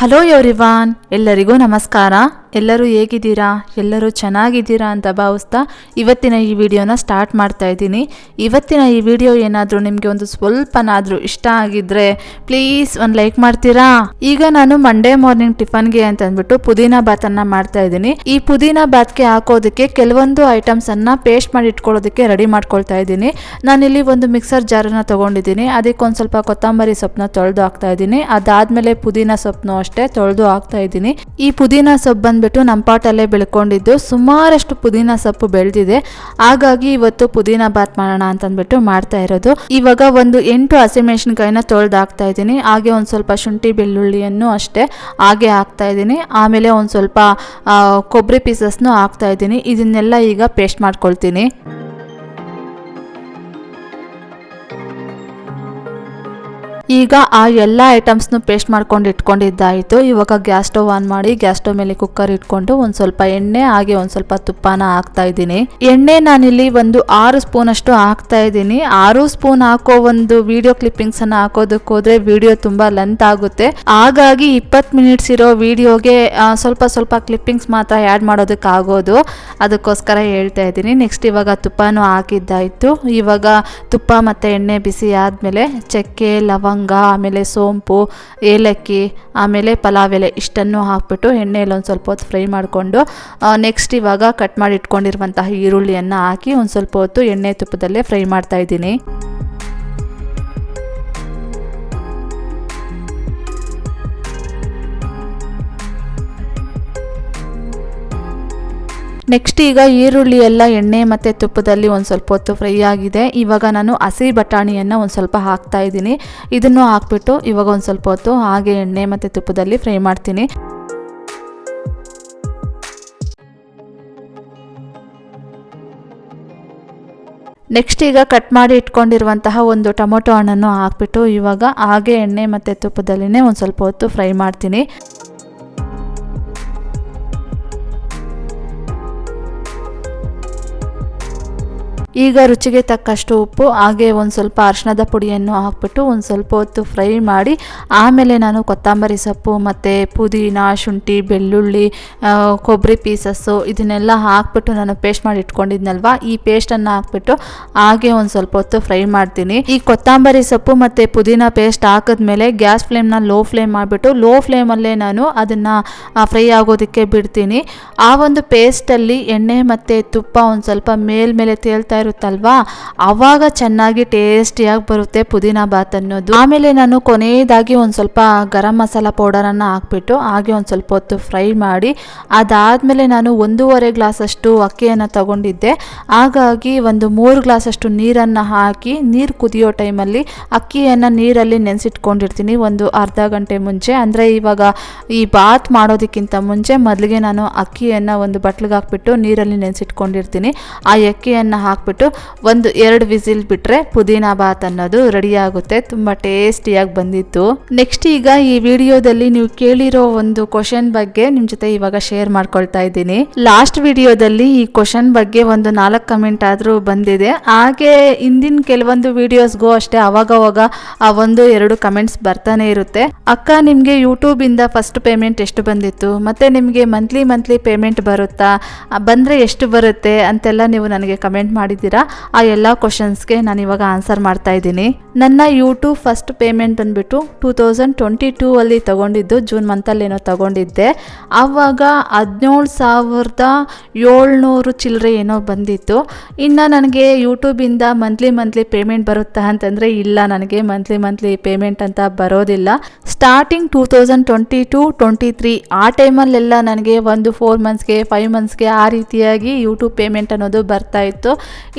Hello everyone ಎಲ್ಲರಿಗೂ ನಮಸ್ಕಾರ. ಎಲ್ಲರೂ ಹೇಗಿದ್ದೀರಾ? ಎಲ್ಲರೂ ಚೆನ್ನಾಗಿದ್ದೀರಾ ಅಂತ ಭಾವಿಸ್ತಾ ಇವತ್ತಿನ ಈ ವಿಡಿಯೋನ ಸ್ಟಾರ್ಟ್ ಮಾಡ್ತಾ ಇದ್ದೀನಿ. ಇವತ್ತಿನ ಈ ವಿಡಿಯೋ ಏನಾದರೂ ನಿಮಗೆ ಒಂದು ಸ್ವಲ್ಪನಾದರೂ ಇಷ್ಟ ಆಗಿದ್ರೆ ಪ್ಲೀಸ್ ಒಂದು ಲೈಕ್ ಮಾಡ್ತೀರಾ? ಈಗ ನಾನು ಮಂಡೇ ಮಾರ್ನಿಂಗ್ ಟಿಫನ್ಗೆ ಅಂತ ಅಂದ್ಬಿಟ್ಟು ಪುದೀನ ಬಾತನ್ನು ಮಾಡ್ತಾ ಇದ್ದೀನಿ. ಈ ಪುದೀನ ಬಾತ್ಗೆ ಹಾಕೋದಕ್ಕೆ ಕೆಲವೊಂದು ಐಟಮ್ಸ್ ಅನ್ನ ಪೇಸ್ಟ್ ಮಾಡಿ ಇಟ್ಕೊಳ್ಳೋದಕ್ಕೆ ರೆಡಿ ಮಾಡ್ಕೊಳ್ತಾ ಇದ್ದೀನಿ. ನಾನಿಲ್ಲಿ ಒಂದು ಮಿಕ್ಸರ್ ಜಾರನ್ನ ತಗೊಂಡಿದ್ದೀನಿ. ಅದಕ್ಕೆ ಒಂದು ಸ್ವಲ್ಪ ಕೊತ್ತಂಬರಿ ಸೊಪ್ಪನ್ನ ತೊಳೆದು ಹಾಕ್ತಾ ಇದ್ದೀನಿ. ಅದಾದ್ಮೇಲೆ ಪುದೀನ ಸೊಪ್ಪನ್ನು ಅಷ್ಟೇ ತೊಳೆದು ಹಾಕ್ತಾ ಇದ್ದೀನಿ. ಈ ಪುದೀನ ಸೊಪ್ಪು ಬಂದ್ಬಿಟ್ಟು ನಮ್ಮ ಪಾಟಲ್ಲೇ ಬೆಳ್ಕೊಂಡಿದ್ದು. ಸುಮಾರಷ್ಟು ಪುದೀನ ಸೊಪ್ಪು ಬೆಳೆದಿದೆ. ಹಾಗಾಗಿ ಇವತ್ತು ಪುದೀನ ಬಾತ್ ಮಾಡೋಣ ಅಂತಂದ್ಬಿಟ್ಟು ಮಾಡ್ತಾ ಇರೋದು. ಇವಾಗ ಒಂದು ಎಂಟು ಹಸಿಮೆಣಸಿನ್ಕಾಯಿನ ತೊಳೆದು ಹಾಕ್ತಾ ಇದ್ದೀನಿ. ಹಾಗೆ ಒಂದು ಸ್ವಲ್ಪ ಶುಂಠಿ ಬೆಳ್ಳುಳ್ಳಿಯನ್ನು ಅಷ್ಟೇ ಹಾಗೆ ಹಾಕ್ತಾ ಇದ್ದೀನಿ. ಆಮೇಲೆ ಒಂದು ಸ್ವಲ್ಪ ಕೊಬ್ಬರಿ ಪೀಸಸ್ನು ಹಾಕ್ತಾ ಇದ್ದೀನಿ. ಇದನ್ನೆಲ್ಲ ಈಗ ಪೇಸ್ಟ್ ಮಾಡ್ಕೊಳ್ತೀನಿ. ಈಗ ಆ ಎಲ್ಲ ಐಟಮ್ಸ್ನು ಪೇಸ್ಟ್ ಮಾಡ್ಕೊಂಡು ಇಟ್ಕೊಂಡಿದ್ದಾಯಿತು. ಇವಾಗ ಗ್ಯಾಸ್ ಸ್ಟವ್ ಆನ್ ಮಾಡಿ ಗ್ಯಾಸ್ ಸ್ಟವ್ ಮೇಲೆ ಕುಕ್ಕರ್ ಇಟ್ಕೊಂಡು ಒಂದು ಸ್ವಲ್ಪ ಎಣ್ಣೆ, ಹಾಗೆ ಒಂದು ಸ್ವಲ್ಪ ತುಪ್ಪನ ಹಾಕ್ತಾ ಇದ್ದೀನಿ. ಎಣ್ಣೆ ನಾನಿಲ್ಲಿ ಒಂದು ಆರು ಸ್ಪೂನ್ ಅಷ್ಟು ಹಾಕ್ತಾ ಇದ್ದೀನಿ. ಆರು ಸ್ಪೂನ್ ಹಾಕೋ ಒಂದು ವಿಡಿಯೋ ಕ್ಲಿಪ್ಪಿಂಗ್ಸ್ ಅನ್ನ ಹಾಕೋದಕ್ಕೆ ಹೋದ್ರೆ ವಿಡಿಯೋ ತುಂಬಾ ಲೆಂತ್ ಆಗುತ್ತೆ. ಹಾಗಾಗಿ ಇಪ್ಪತ್ತು ಮಿನಿಟ್ಸ್ ಇರೋ ವಿಡಿಯೋಗೆ ಸ್ವಲ್ಪ ಸ್ವಲ್ಪ ಕ್ಲಿಪ್ಪಿಂಗ್ಸ್ ಮಾತ್ರ ಆ್ಯಡ್ ಮಾಡೋದಕ್ಕೆ ಆಗೋದು. ಅದಕ್ಕೋಸ್ಕರ ಹೇಳ್ತಾ ಇದ್ದೀನಿ. ನೆಕ್ಸ್ಟ್ ಇವಾಗ ತುಪ್ಪನೂ ಹಾಕಿದ್ದಾಯಿತು. ಇವಾಗ ತುಪ್ಪ ಮತ್ತು ಎಣ್ಣೆ ಬಿಸಿ ಆದಮೇಲೆ ಚಕ್ಕೆ, ಲವಂಗ ಆಮೇಲೆ ಸೋಂಪು, ಏಲಕ್ಕಿ, ಆಮೇಲೆ ಪಲಾವ್ ಎಲೆ ಇಷ್ಟನ್ನು ಹಾಕ್ಬಿಟ್ಟು ಎಣ್ಣೆಯಲ್ಲಿ ಒಂದು ಸ್ವಲ್ಪ ಹೊತ್ತು ಫ್ರೈ ಮಾಡಿಕೊಂಡು ನೆಕ್ಸ್ಟ್ ಇವಾಗ ಕಟ್ ಮಾಡಿ ಇಟ್ಕೊಂಡಿರುವಂತಹ ಈರುಳ್ಳಿಯನ್ನು ಹಾಕಿ ಒಂದು ಸ್ವಲ್ಪ ಹೊತ್ತು ಎಣ್ಣೆ ತುಪ್ಪದಲ್ಲೇ ಫ್ರೈ ಮಾಡ್ತಾ ನೆಕ್ಸ್ಟ್ ಈಗ ಈರುಳ್ಳಿ ಎಲ್ಲ ಎಣ್ಣೆ ಮತ್ತು ತುಪ್ಪದಲ್ಲಿ ಒಂದು ಸ್ವಲ್ಪ ಹೊತ್ತು ಫ್ರೈ ಆಗಿದೆ. ಇವಾಗ ನಾನು ಹಸಿ ಬಟಾಣಿಯನ್ನು ಒಂದು ಸ್ವಲ್ಪ ಹಾಕ್ತಾ ಇದ್ದೀನಿ. ಇದನ್ನು ಹಾಕ್ಬಿಟ್ಟು ಇವಾಗ ಒಂದು ಸ್ವಲ್ಪ ಹೊತ್ತು ಹಾಗೆ ಎಣ್ಣೆ ಮತ್ತು ತುಪ್ಪದಲ್ಲಿ ಫ್ರೈ ಮಾಡ್ತೀನಿ. ನೆಕ್ಸ್ಟ್ ಈಗ ಕಟ್ ಮಾಡಿ ಇಟ್ಕೊಂಡಿರುವಂತಹ ಒಂದು ಟೊಮೊಟೊ ಹಣ್ಣನ್ನು ಹಾಕ್ಬಿಟ್ಟು ಇವಾಗ ಹಾಗೆ ಎಣ್ಣೆ ಮತ್ತು ತುಪ್ಪದಲ್ಲಿನೇ ಒಂದು ಸ್ವಲ್ಪ ಹೊತ್ತು ಫ್ರೈ ಮಾಡ್ತೀನಿ. ಈಗ ರುಚಿಗೆ ತಕ್ಕಷ್ಟು ಉಪ್ಪು, ಹಾಗೆ ಒಂದು ಸ್ವಲ್ಪ ಅರಿಶಿಣದ ಪುಡಿಯನ್ನು ಹಾಕ್ಬಿಟ್ಟು ಒಂದು ಸ್ವಲ್ಪ ಹೊತ್ತು ಫ್ರೈ ಮಾಡಿ, ಆಮೇಲೆ ನಾನು ಕೊತ್ತಂಬರಿ ಸೊಪ್ಪು ಮತ್ತು ಪುದೀನ, ಶುಂಠಿ, ಬೆಳ್ಳುಳ್ಳಿ ಕೊಬ್ಬರಿ ಪೀಸಸ್ಸು ಇದನ್ನೆಲ್ಲ ಹಾಕ್ಬಿಟ್ಟು ನಾನು ಪೇಸ್ಟ್ ಮಾಡಿ ಇಟ್ಕೊಂಡಿದ್ನಲ್ವ, ಈ ಪೇಸ್ಟನ್ನು ಹಾಕ್ಬಿಟ್ಟು ಹಾಗೆ ಒಂದು ಸ್ವಲ್ಪ ಹೊತ್ತು ಫ್ರೈ ಮಾಡ್ತೀನಿ. ಈ ಕೊತ್ತಂಬರಿ ಸೊಪ್ಪು ಮತ್ತು ಪುದೀನ ಪೇಸ್ಟ್ ಹಾಕಿದ್ಮೇಲೆ ಗ್ಯಾಸ್ ಫ್ಲೇಮ್ನ ಲೋ ಫ್ಲೇಮ್ ಮಾಡಿಬಿಟ್ಟು, ಲೋ ಫ್ಲೇಮಲ್ಲೇ ನಾನು ಅದನ್ನು ಫ್ರೈ ಆಗೋದಕ್ಕೆ ಬಿಡ್ತೀನಿ. ಆ ಒಂದು ಪೇಸ್ಟಲ್ಲಿ ಎಣ್ಣೆ ಮತ್ತು ತುಪ್ಪ ಒಂದು ಸ್ವಲ್ಪ ಮೇಲ್ಮೇಲೆ ತೇಲ್ತಾ ಇರುತ್ತಲ್ವಾ? ಆವಾಗ ಚೆನ್ನಾಗಿ ಟೇಸ್ಟಿಯಾಗಿ ಬರುತ್ತೆ ಪುದೀನ ಬಾತ್ ಅನ್ನೋದು. ಆಮೇಲೆ ನಾನು ಕೊನೆಯದಾಗಿ ಒಂದು ಸ್ವಲ್ಪ ಗರಂ ಮಸಾಲ ಪೌಡರನ್ನು ಹಾಕ್ಬಿಟ್ಟು ಹಾಗೆ ಒಂದು ಸ್ವಲ್ಪ ಹೊತ್ತು ಫ್ರೈ ಮಾಡಿ, ಅದಾದಮೇಲೆ ನಾನು ಒಂದೂವರೆ ಗ್ಲಾಸಷ್ಟು ಅಕ್ಕಿಯನ್ನು ತಗೊಂಡಿದ್ದೆ. ಹಾಗಾಗಿ ಒಂದು ಮೂರು ಗ್ಲಾಸಷ್ಟು ನೀರನ್ನು ಹಾಕಿ, ನೀರು ಕುದಿಯೋ ಟೈಮಲ್ಲಿ ಅಕ್ಕಿಯನ್ನು ನೀರಲ್ಲಿ ನೆನೆಸಿಟ್ಕೊಂಡಿರ್ತೀನಿ ಒಂದು ಅರ್ಧ ಗಂಟೆ ಮುಂಚೆ. ಅಂದರೆ ಇವಾಗ ಈ ಬಾತ್ ಮಾಡೋದಕ್ಕಿಂತ ಮುಂಚೆ ಮೊದಲಿಗೆ ನಾನು ಅಕ್ಕಿಯನ್ನು ಒಂದು ಬಟ್ಲಿಗೆ ಹಾಕ್ಬಿಟ್ಟು ನೀರಲ್ಲಿ ನೆನೆಸಿಟ್ಕೊಂಡಿರ್ತೀನಿ. ಆ ಅಕ್ಕಿಯನ್ನು ಹಾಕ್ಬಿಟ್ಟು ಒಂದು ಎರಡು ವಿಸಿಲ್ ಬಿಟ್ಟರೆ ಪುದೀನ ಬಾತ್ ಅನ್ನೋದು ರೆಡಿ ಆಗುತ್ತೆ ತುಂಬ ಟೇಸ್ಟಿಯಾಗಿ ಬಂದಿತ್ತು. ನೆಕ್ಸ್ಟ್ ಈಗ ಈ ವಿಡಿಯೋದಲ್ಲಿ ನೀವು ಕೇಳಿರೋ ಒಂದು ಕ್ವಶನ್ ಬಗ್ಗೆ ನಿಮ್ಮ ಜೊತೆ ಇವಾಗ ಶೇರ್ ಮಾಡ್ಕೊಳ್ತಾ ಇದ್ದೀನಿ. ಲಾಸ್ಟ್ ವಿಡಿಯೋದಲ್ಲಿ ಈ ಕ್ವಶನ್ ಬಗ್ಗೆ ಒಂದು ನಾಲ್ಕು ಕಮೆಂಟ್ ಆದರೂ ಬಂದಿದೆ. ಹಾಗೆ ಹಿಂದಿನ ಕೆಲವೊಂದು ವಿಡಿಯೋಸ್ಗೂ ಅಷ್ಟೇ ಅವಾಗವಾಗ ಆ ಒಂದು ಎರಡು ಕಮೆಂಟ್ಸ್ ಬರ್ತಾನೆ ಇರುತ್ತೆ. ಅಕ್ಕ, ನಿಮಗೆ ಯೂಟ್ಯೂಬಿಂದ ಫಸ್ಟ್ ಪೇಮೆಂಟ್ ಎಷ್ಟು ಬಂದಿತ್ತು? ಮತ್ತೆ ನಿಮಗೆ ಮಂತ್ಲಿ ಮಂತ್ಲಿ ಪೇಮೆಂಟ್ ಬರುತ್ತಾ? ಬಂದ್ರೆ ಎಷ್ಟು ಬರುತ್ತೆ? ಅಂತೆಲ್ಲ ನೀವು ನನಗೆ ಕಮೆಂಟ್ ಮಾಡಿದ್ದೀರಾ ಆ ಎಲ್ಲ ಕ್ವಶನ್ಸ್ಗೆ ನಾನು ಇವಾಗ ಆನ್ಸರ್ ಮಾಡ್ತಾ ಇದ್ದೀನಿ. ನನ್ನ ಯೂಟ್ಯೂಬ್ ಫಸ್ಟ್ ಪೇಮೆಂಟ್ ಅಂದ್ಬಿಟ್ಟು ಟೂ ತೌಸಂಡ್ ಟ್ವೆಂಟಿ ಟೂ ಅಲ್ಲಿ ತಗೊಂಡಿದ್ದು ಜೂನ್ ಮಂತಲ್ಲಿ ಏನೋ ತಗೊಂಡಿದ್ದೆ. ಆವಾಗ ಹದಿನೇಳು ಸಾವಿರದ ಏಳ್ನೂರು ಚಿಲ್ಲರೆ ಏನೋ ಬಂದಿತ್ತು. ಇನ್ನು ನನಗೆ ಯೂಟ್ಯೂಬಿಂದ ಮಂತ್ಲಿ ಮಂತ್ಲಿ ಪೇಮೆಂಟ್ ಬರುತ್ತಾ ಅಂತಂದರೆ ಇಲ್ಲ, ನನಗೆ ಮಂತ್ಲಿ ಮಂತ್ಲಿ ಪೇಮೆಂಟ್ ಅಂತ ಬರೋದಿಲ್ಲ. Starting two thousand twenty to twenty three ಆ ಟೈಮಲ್ಲೆಲ್ಲ ನನಗೆ ಒಂದು ಫೋರ್ ಮಂತ್ಸ್ಗೆ ಫೈವ್ ಮಂತ್ಸ್ಗೆ ಆ ರೀತಿಯಾಗಿ ಯೂಟ್ಯೂಬ್ ಪೇಮೆಂಟ್ ಅನ್ನೋದು ಬರ್ತಾ ಇತ್ತು.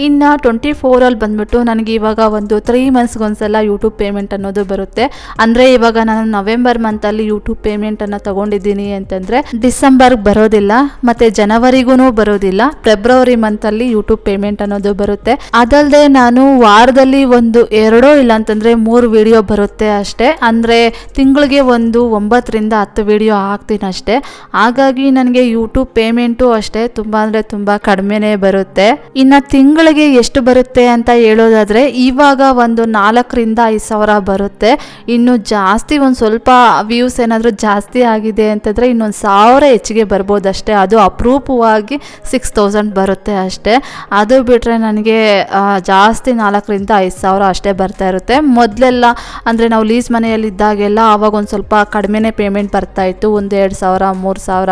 ಇನ್ನು ಟ್ವೆಂಟಿ ಫೋರಲ್ಲಿ ಬಂದ್ಬಿಟ್ಟು ನನಗೆ ಇವಾಗ ಒಂದು ತ್ರೀ ಮಂತ್ಸ್ಗೆ ಒಂದ್ಸಲ ಯೂಟ್ಯೂಬ್ ಪೇಮೆಂಟ್ ಅನ್ನೋದು ಬರುತ್ತೆ. ಅಂದರೆ ಇವಾಗ ನಾನು ನವೆಂಬರ್ ಮಂತಲ್ಲಿ ಯೂಟ್ಯೂಬ್ ಪೇಮೆಂಟನ್ನು ತಗೊಂಡಿದ್ದೀನಿ ಅಂತಂದರೆ ಡಿಸೆಂಬರ್ಗೆ ಬರೋದಿಲ್ಲ, ಮತ್ತು ಜನವರಿಗೂ ಬರೋದಿಲ್ಲ ಫೆಬ್ರವರಿ ಮಂತಲ್ಲಿ ಯೂಟ್ಯೂಬ್ ಪೇಮೆಂಟ್ ಅನ್ನೋದು ಬರುತ್ತೆ. ಅದಲ್ಲದೆ ನಾನು ವಾರದಲ್ಲಿ ಒಂದು ಎರಡೋ ಇಲ್ಲ ಅಂತಂದರೆ ಮೂರು ವಿಡಿಯೋ ಬರುತ್ತೆ ಅಷ್ಟೇ. ಅಂದರೆ ತಿಂಗಳಿಗೆ ಒಂದು ಒಂಬತ್ತರಿಂದ ಹತ್ತು ವಿಡಿಯೋ ಹಾಕ್ತೀನಿ ಅಷ್ಟೇ. ಹಾಗಾಗಿ ನನಗೆ ಯೂಟ್ಯೂಬ್ ಪೇಮೆಂಟು ಅಷ್ಟೇ, ತುಂಬ ಅಂದರೆ ತುಂಬ ಕಡಿಮೆನೇ ಬರುತ್ತೆ. ಇನ್ನು ತಿಂಗಳ ತಿಂಗಳಿಗೆ ಎಷ್ಟು ಬರುತ್ತೆ ಅಂತ ಹೇಳೋದಾದರೆ ಇವಾಗ ಒಂದು ನಾಲ್ಕರಿಂದ ಐದು ಸಾವಿರ ಬರುತ್ತೆ. ಇನ್ನು ಜಾಸ್ತಿ ಒಂದು ಸ್ವಲ್ಪ ವ್ಯೂಸ್ ಏನಾದರೂ ಜಾಸ್ತಿ ಆಗಿದೆ ಅಂತಂದರೆ ಇನ್ನೊಂದು ಸಾವಿರ ಹೆಚ್ಚಿಗೆ ಬರ್ಬೋದಷ್ಟೇ. ಅದು ಅಪರೂಪವಾಗಿ ಸಿಕ್ಸ್ ತೌಸಂಡ್ ಬರುತ್ತೆ ಅಷ್ಟೇ. ಅದು ಬಿಟ್ಟರೆ ನನಗೆ ಜಾಸ್ತಿ ನಾಲ್ಕರಿಂದ ಐದು ಸಾವಿರ ಅಷ್ಟೇ ಬರ್ತಾ ಇರುತ್ತೆ. ಮೊದಲೆಲ್ಲ ಅಂದರೆ ನಾವು ಲೀಸ್ ಮನೆಯಲ್ಲಿದ್ದಾಗೆಲ್ಲ ಆವಾಗ ಒಂದು ಸ್ವಲ್ಪ ಕಡಿಮೆನೇ ಪೇಮೆಂಟ್ ಬರ್ತಾ ಇತ್ತು. ಒಂದು ಎರಡು ಸಾವಿರ, ಮೂರು ಸಾವಿರ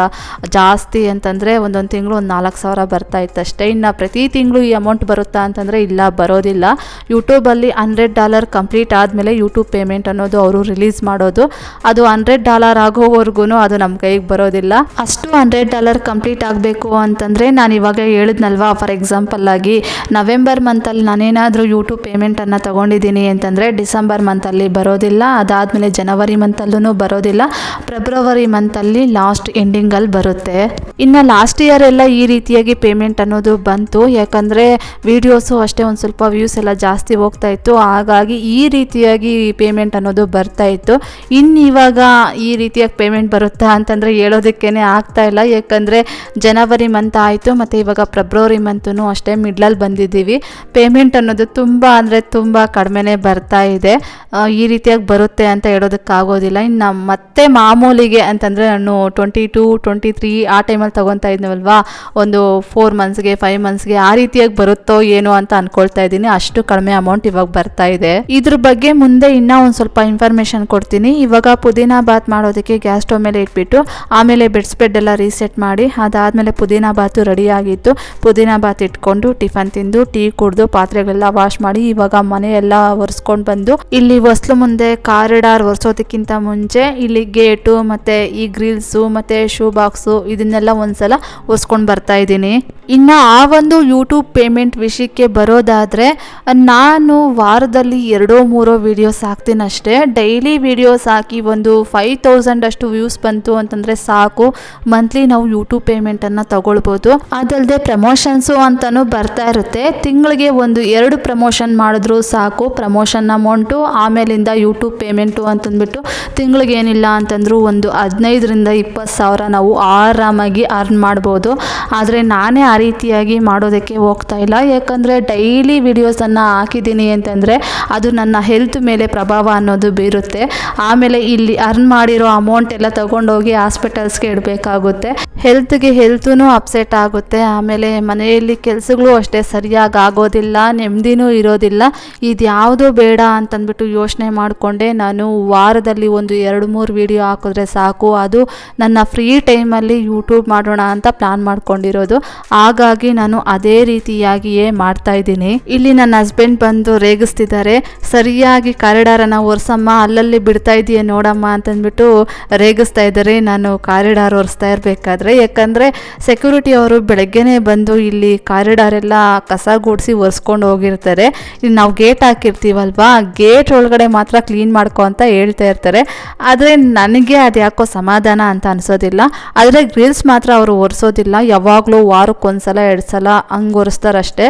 ಜಾಸ್ತಿ ಅಂತಂದರೆ ಒಂದೊಂದು ತಿಂಗಳು ಒಂದು ನಾಲ್ಕು ಸಾವಿರ ಬರ್ತಾ ಇತ್ತು ಅಷ್ಟೇ ಇನ್ನು ಪ್ರತಿ ತಿಂಗಳು ಈ ಅಮೌಂಟ್ ಬರುತ್ತಾ ಅಂತಂದರೆ ಇಲ್ಲ, ಬರೋದಿಲ್ಲ. ಯೂಟ್ಯೂಬಲ್ಲಿ ಹಂಡ್ರೆಡ್ ಡಾಲರ್ ಕಂಪ್ಲೀಟ್ ಆದಮೇಲೆ ಯೂಟ್ಯೂಬ್ ಪೇಮೆಂಟ್ ಅನ್ನೋದು ಅವರು ರಿಲೀಸ್ ಮಾಡೋದು. ಅದು ಹಂಡ್ರೆಡ್ ಡಾಲರ್ ಆಗೋವರೆಗೂ ಅದು ನಮ್ಮ ಕೈಗೆ ಬರೋದಿಲ್ಲ. ಅಷ್ಟು ಹಂಡ್ರೆಡ್ ಡಾಲರ್ ಕಂಪ್ಲೀಟ್ ಆಗಬೇಕು ಅಂತಂದರೆ ನಾನು ಇವಾಗ ಹೇಳಿದ್ನಲ್ವಾ ಫಾರ್ ಎಕ್ಸಾಂಪಲ್ ಆಗಿ ನವೆಂಬರ್ ಮಂತಲ್ಲಿ ನಾನೇನಾದರೂ ಯೂಟ್ಯೂಬ್ ಪೇಮೆಂಟನ್ನು ತೊಗೊಂಡಿದ್ದೀನಿ ಅಂತಂದರೆ ಡಿಸೆಂಬರ್ ಮಂತಲ್ಲಿ ಬರೋದಿಲ್ಲ, ಅದಾದಮೇಲೆ ಜನವರಿ ಮಂತಲ್ಲೂ ಬರೋದಿಲ್ಲ. ಫೆಬ್ರವರಿ ಮಂತಲ್ಲಿ ಲಾಸ್ಟ್ ಎಂಡಿಂಗಲ್ಲಿ ಬರುತ್ತೆ. ಇನ್ನು ಲಾಸ್ಟ್ ಇಯರ್ ಎಲ್ಲ ಈ ರೀತಿಯಾಗಿ ಪೇಮೆಂಟ್ ಅನ್ನೋದು ಬಂತು. ಯಾಕಂದರೆ ವೀಡಿಯೋಸು ಅಷ್ಟೇ ಒಂದು ಸ್ವಲ್ಪ ವ್ಯೂಸ್ ಎಲ್ಲ ಜಾಸ್ತಿ ಹೋಗ್ತಾ ಇತ್ತು. ಹಾಗಾಗಿ ಈ ರೀತಿಯಾಗಿ ಪೇಮೆಂಟ್ ಅನ್ನೋದು ಬರ್ತಾ ಇತ್ತು. ಇನ್ನು ಇವಾಗ ಈ ರೀತಿಯಾಗಿ ಪೇಮೆಂಟ್ ಬರುತ್ತಾ ಅಂತಂದರೆ ಹೇಳೋದಕ್ಕೇ ಆಗ್ತಾ ಇಲ್ಲ. ಯಾಕಂದರೆ ಜನವರಿ ಮಂತ್ ಆಯಿತು ಮತ್ತು ಇವಾಗ ಫೆಬ್ರವರಿ ಮಂತೂ ಅಷ್ಟೇ ಮಿಡ್ಲಲ್ಲಿ ಬಂದಿದ್ದೀವಿ. ಪೇಮೆಂಟ್ ಅನ್ನೋದು ತುಂಬ ಅಂದರೆ ತುಂಬ ಕಡಿಮೆನೇ ಬರ್ತಾ ಇದೆ. ಈ ರೀತಿಯಾಗಿ ಬರುತ್ತೆ ಅಂತ ಹೇಳೋದಕ್ಕಾಗೋದಿಲ್ಲ ಇನ್ನು ಮತ್ತೆ ಮಾಮೂಲಿಗೆ ಅಂತಂದರೆ ನಾನು ಟ್ವೆಂಟಿ ಟೂ ಟ್ವೆಂಟಿ ತ್ರೀ ಆ ಟೈಮಲ್ಲಿ ತೊಗೊತಾ ಇದ್ನವಲ್ವಾ? ಒಂದು ಫೋರ್ ಮಂತ್ಸ್ಗೆ ಫೈವ್ ಮಂತ್ಸ್ಗೆ ಆ ರೀತಿಯಾಗಿ ಬರುತ್ತೋ. ಏನೋ ಅಂತ ಅನ್ಕೊಳ್ತಾ ಇದ್ದೀನಿ. ಅಷ್ಟು ಕಡಿಮೆ ಅಮೌಂಟ್ ಇವಾಗ ಬರ್ತಾ ಇದೆ. ಇದ್ರ ಬಗ್ಗೆ ಮುಂದೆ ಇನ್ನೂ ಒಂದು ಸ್ವಲ್ಪ ಇನ್ಫಾರ್ಮೇಶನ್ ಕೊಡ್ತೀನಿ. ಇವಾಗ ಪುದೀನ ಬಾತ್ ಮಾಡೋದಕ್ಕೆ ಗ್ಯಾಸ್ ಸ್ಟವ್ ಮೇಲೆ ಇಟ್ಬಿಟ್ಟು, ಆಮೇಲೆ ಬೆಡ್ಸ್ ಬೆಡ್ ಎಲ್ಲ ರೀಸೆಟ್ ಮಾಡಿ, ಅದಾದಮೇಲೆ ಪುದೀನಾ ಬಾತು ರೆಡಿ ಆಗಿತ್ತು. ಪುದೀನ ಬಾತ್ ಇಟ್ಕೊಂಡು ಟಿಫನ್ ತಿಂದು, ಟೀ ಕುಡಿದು, ಪಾತ್ರೆಗಳೆಲ್ಲ ವಾಶ್ ಮಾಡಿ, ಇವಾಗ ಮನೆ ಎಲ್ಲ ಒರೆಸ್ಕೊಂಡು ಬಂದು, ಇಲ್ಲಿ ಹೊಸ್ಲು ಮುಂದೆ ಕಾರಿಡಾರ್ ಒರೆಸೋದಕ್ಕಿಂತ ಮುಂಚೆ ಇಲ್ಲಿ ಗೇಟು ಮತ್ತೆ ಈ ಗ್ರಿಲ್ಸು ಮತ್ತೆ ಶೂ ಬಾಕ್ಸು ಇದನ್ನೆಲ್ಲ ಒಂದ್ಸಲ ಒರೆಸ್ಕೊಂಡು ಬರ್ತಾ ಇದ್ದೀನಿ. ಇನ್ನು ಆ ಒಂದು ಯೂಟ್ಯೂಬ್ ಪೇಮೆಂಟ್ ವಿಷಯಕ್ಕೆ ಬರೋದಾದರೆ, ನಾನು ವಾರದಲ್ಲಿ ಎರಡೋ ಮೂರೋ ವೀಡಿಯೋಸ್ ಹಾಕ್ತೀನಿ ಅಷ್ಟೇ. ಡೈಲಿ ವೀಡಿಯೋಸ್ ಹಾಕಿ ಒಂದು ಫೈವ್ ತೌಸಂಡ್ ಅಷ್ಟು ವ್ಯೂಸ್ ಬಂತು ಅಂತಂದರೆ ಸಾಕು. ಮಂತ್ಲಿ ನಾವು ಯೂಟ್ಯೂಬ್ ಪೇಮೆಂಟನ್ನು ತಗೊಳ್ಬೋದು. ಅದಲ್ಲದೆ ಪ್ರಮೋಷನ್ಸು ಅಂತಲೂ ಬರ್ತಾ ಇರುತ್ತೆ. ತಿಂಗಳಿಗೆ ಒಂದು ಎರಡು ಪ್ರಮೋಷನ್ ಮಾಡಿದ್ರು ಸಾಕು. ಪ್ರಮೋಷನ್ ಅಮೌಂಟು ಆಮೇಲಿಂದ ಯೂಟ್ಯೂಬ್ ಪೇಮೆಂಟು ಅಂತಂದ್ಬಿಟ್ಟು ತಿಂಗಳಿಗೆ ಏನಿಲ್ಲ ಅಂತಂದರೂ ಒಂದು ಹದಿನೈದರಿಂದ ಇಪ್ಪತ್ತು ಸಾವಿರ ನಾವು ಆರಾಮಾಗಿ ಅರ್ನ್ ಮಾಡ್ಬೋದು. ಆದರೆ ನಾನೇ ಆ ರೀತಿಯಾಗಿ ಮಾಡೋದಕ್ಕೆ ಹೋಗ್ತಾ ಇಲ್ಲ. ಯಾಕಂದರೆ ಡೈಲಿ ವಿಡಿಯೋಸನ್ನು ಹಾಕಿದ್ದೀನಿ ಅಂತಂದರೆ ಅದು ನನ್ನ ಹೆಲ್ತ್ ಮೇಲೆ ಪ್ರಭಾವ ಅನ್ನೋದು ಬೀರುತ್ತೆ. ಆಮೇಲೆ ಇಲ್ಲಿ ಅರ್ನ್ ಮಾಡಿರೋ ಅಮೌಂಟ್ ಎಲ್ಲ ತಗೊಂಡೋಗಿ ಹಾಸ್ಪಿಟಲ್ಸ್ಗೆ ಇಡಬೇಕಾಗುತ್ತೆ. ಹೆಲ್ತ್ಗೆ ಹೆಲ್ತೂ ಅಪ್ಸೆಟ್ ಆಗುತ್ತೆ. ಆಮೇಲೆ ಮನೆಯಲ್ಲಿ ಕೆಲಸಗಳು ಅಷ್ಟೇ ಸರಿಯಾಗಿ ಆಗೋದಿಲ್ಲ, ನೆಮ್ಮದಿನೂ ಇರೋದಿಲ್ಲ. ಇದ್ಯಾವುದೂ ಬೇಡ ಅಂತಂದ್ಬಿಟ್ಟು ಯೋಚನೆ ಮಾಡಿಕೊಂಡೆ. ನಾನು ವಾರದಲ್ಲಿ ಒಂದು ಎರಡು ಮೂರು ವಿಡಿಯೋ ಹಾಕಿದ್ರೆ ಸಾಕು. ಅದು ನನ್ನ ಫ್ರೀ ಟೈಮಲ್ಲಿ ಯೂಟ್ಯೂಬ್ ಮಾಡೋಣ ಅಂತ ಪ್ಲ್ಯಾನ್ ಮಾಡ್ಕೊಂಡಿರೋದು. ಹಾಗಾಗಿ ನಾನು ಅದೇ ರೀತಿಯಾಗಿಯೇ ಮಾಡ್ತಾ ಇದ್ದೀನಿ. ಇಲ್ಲಿ ನನ್ನ ಹಸ್ಬೆಂಡ್ ಬಂದು ರೇಗಿಸ್ತಿದ್ದಾರೆ. ಸರಿಯಾಗಿ ಕಾರಿಡಾರನ್ನ ಒರ್ಸಮ್ಮ ಅಲ್ಲಲ್ಲಿ ಬಿಡ್ತಾ ಇದೆಯೇ ನೋಡಮ್ಮ ಅಂತಂದ್ಬಿಟ್ಟು ರೇಗಿಸ್ತಾ ಇದ್ದಾರೆ. ನಾನು ಕಾರಿಡಾರ್ ಒರೆಸ್ತಾ ಇರಬೇಕಾದ್ರೆ, ಯಾಕಂದರೆ ಸೆಕ್ಯೂರಿಟಿ ಅವರು ಬೆಳಗ್ಗೆನೇ ಬಂದು ಇಲ್ಲಿ ಕಾರಿಡಾರ್ ಎಲ್ಲ ಕಸ ಗುಡಿಸಿ ಒರೆಸ್ಕೊಂಡು ಹೋಗಿರ್ತಾರೆ. ಇಲ್ಲಿ ನಾವು ಗೇಟ್ ಹಾಕಿರ್ತೀವಲ್ವಾ? ಗೇಟ್ ಒಳಗಡೆ ಮಾತ್ರ ಕ್ಲೀನ್ ಮಾಡ್ಕೊ ಅಂತ ಹೇಳ್ತಾ ಇರ್ತಾರೆ. ಆದರೆ ನನಗೆ ಅದು ಯಾಕೋ ಸಮಾಧಾನ ಅಂತ ಅನಿಸೋದಿಲ್ಲ. ಆದರೆ ಗ್ರಿಲ್ಸ್ ಮಾತ್ರ ಅವರು ಒರೆಸೋದಿಲ್ಲ ಯಾವಾಗಲೂ ವಾರಕ್ಕೊಂದ್ಸಲ ಎರಡು ಸಲ ಹಂಗೆ ಒರೆಸ್ತಾರಷ್ಟೇ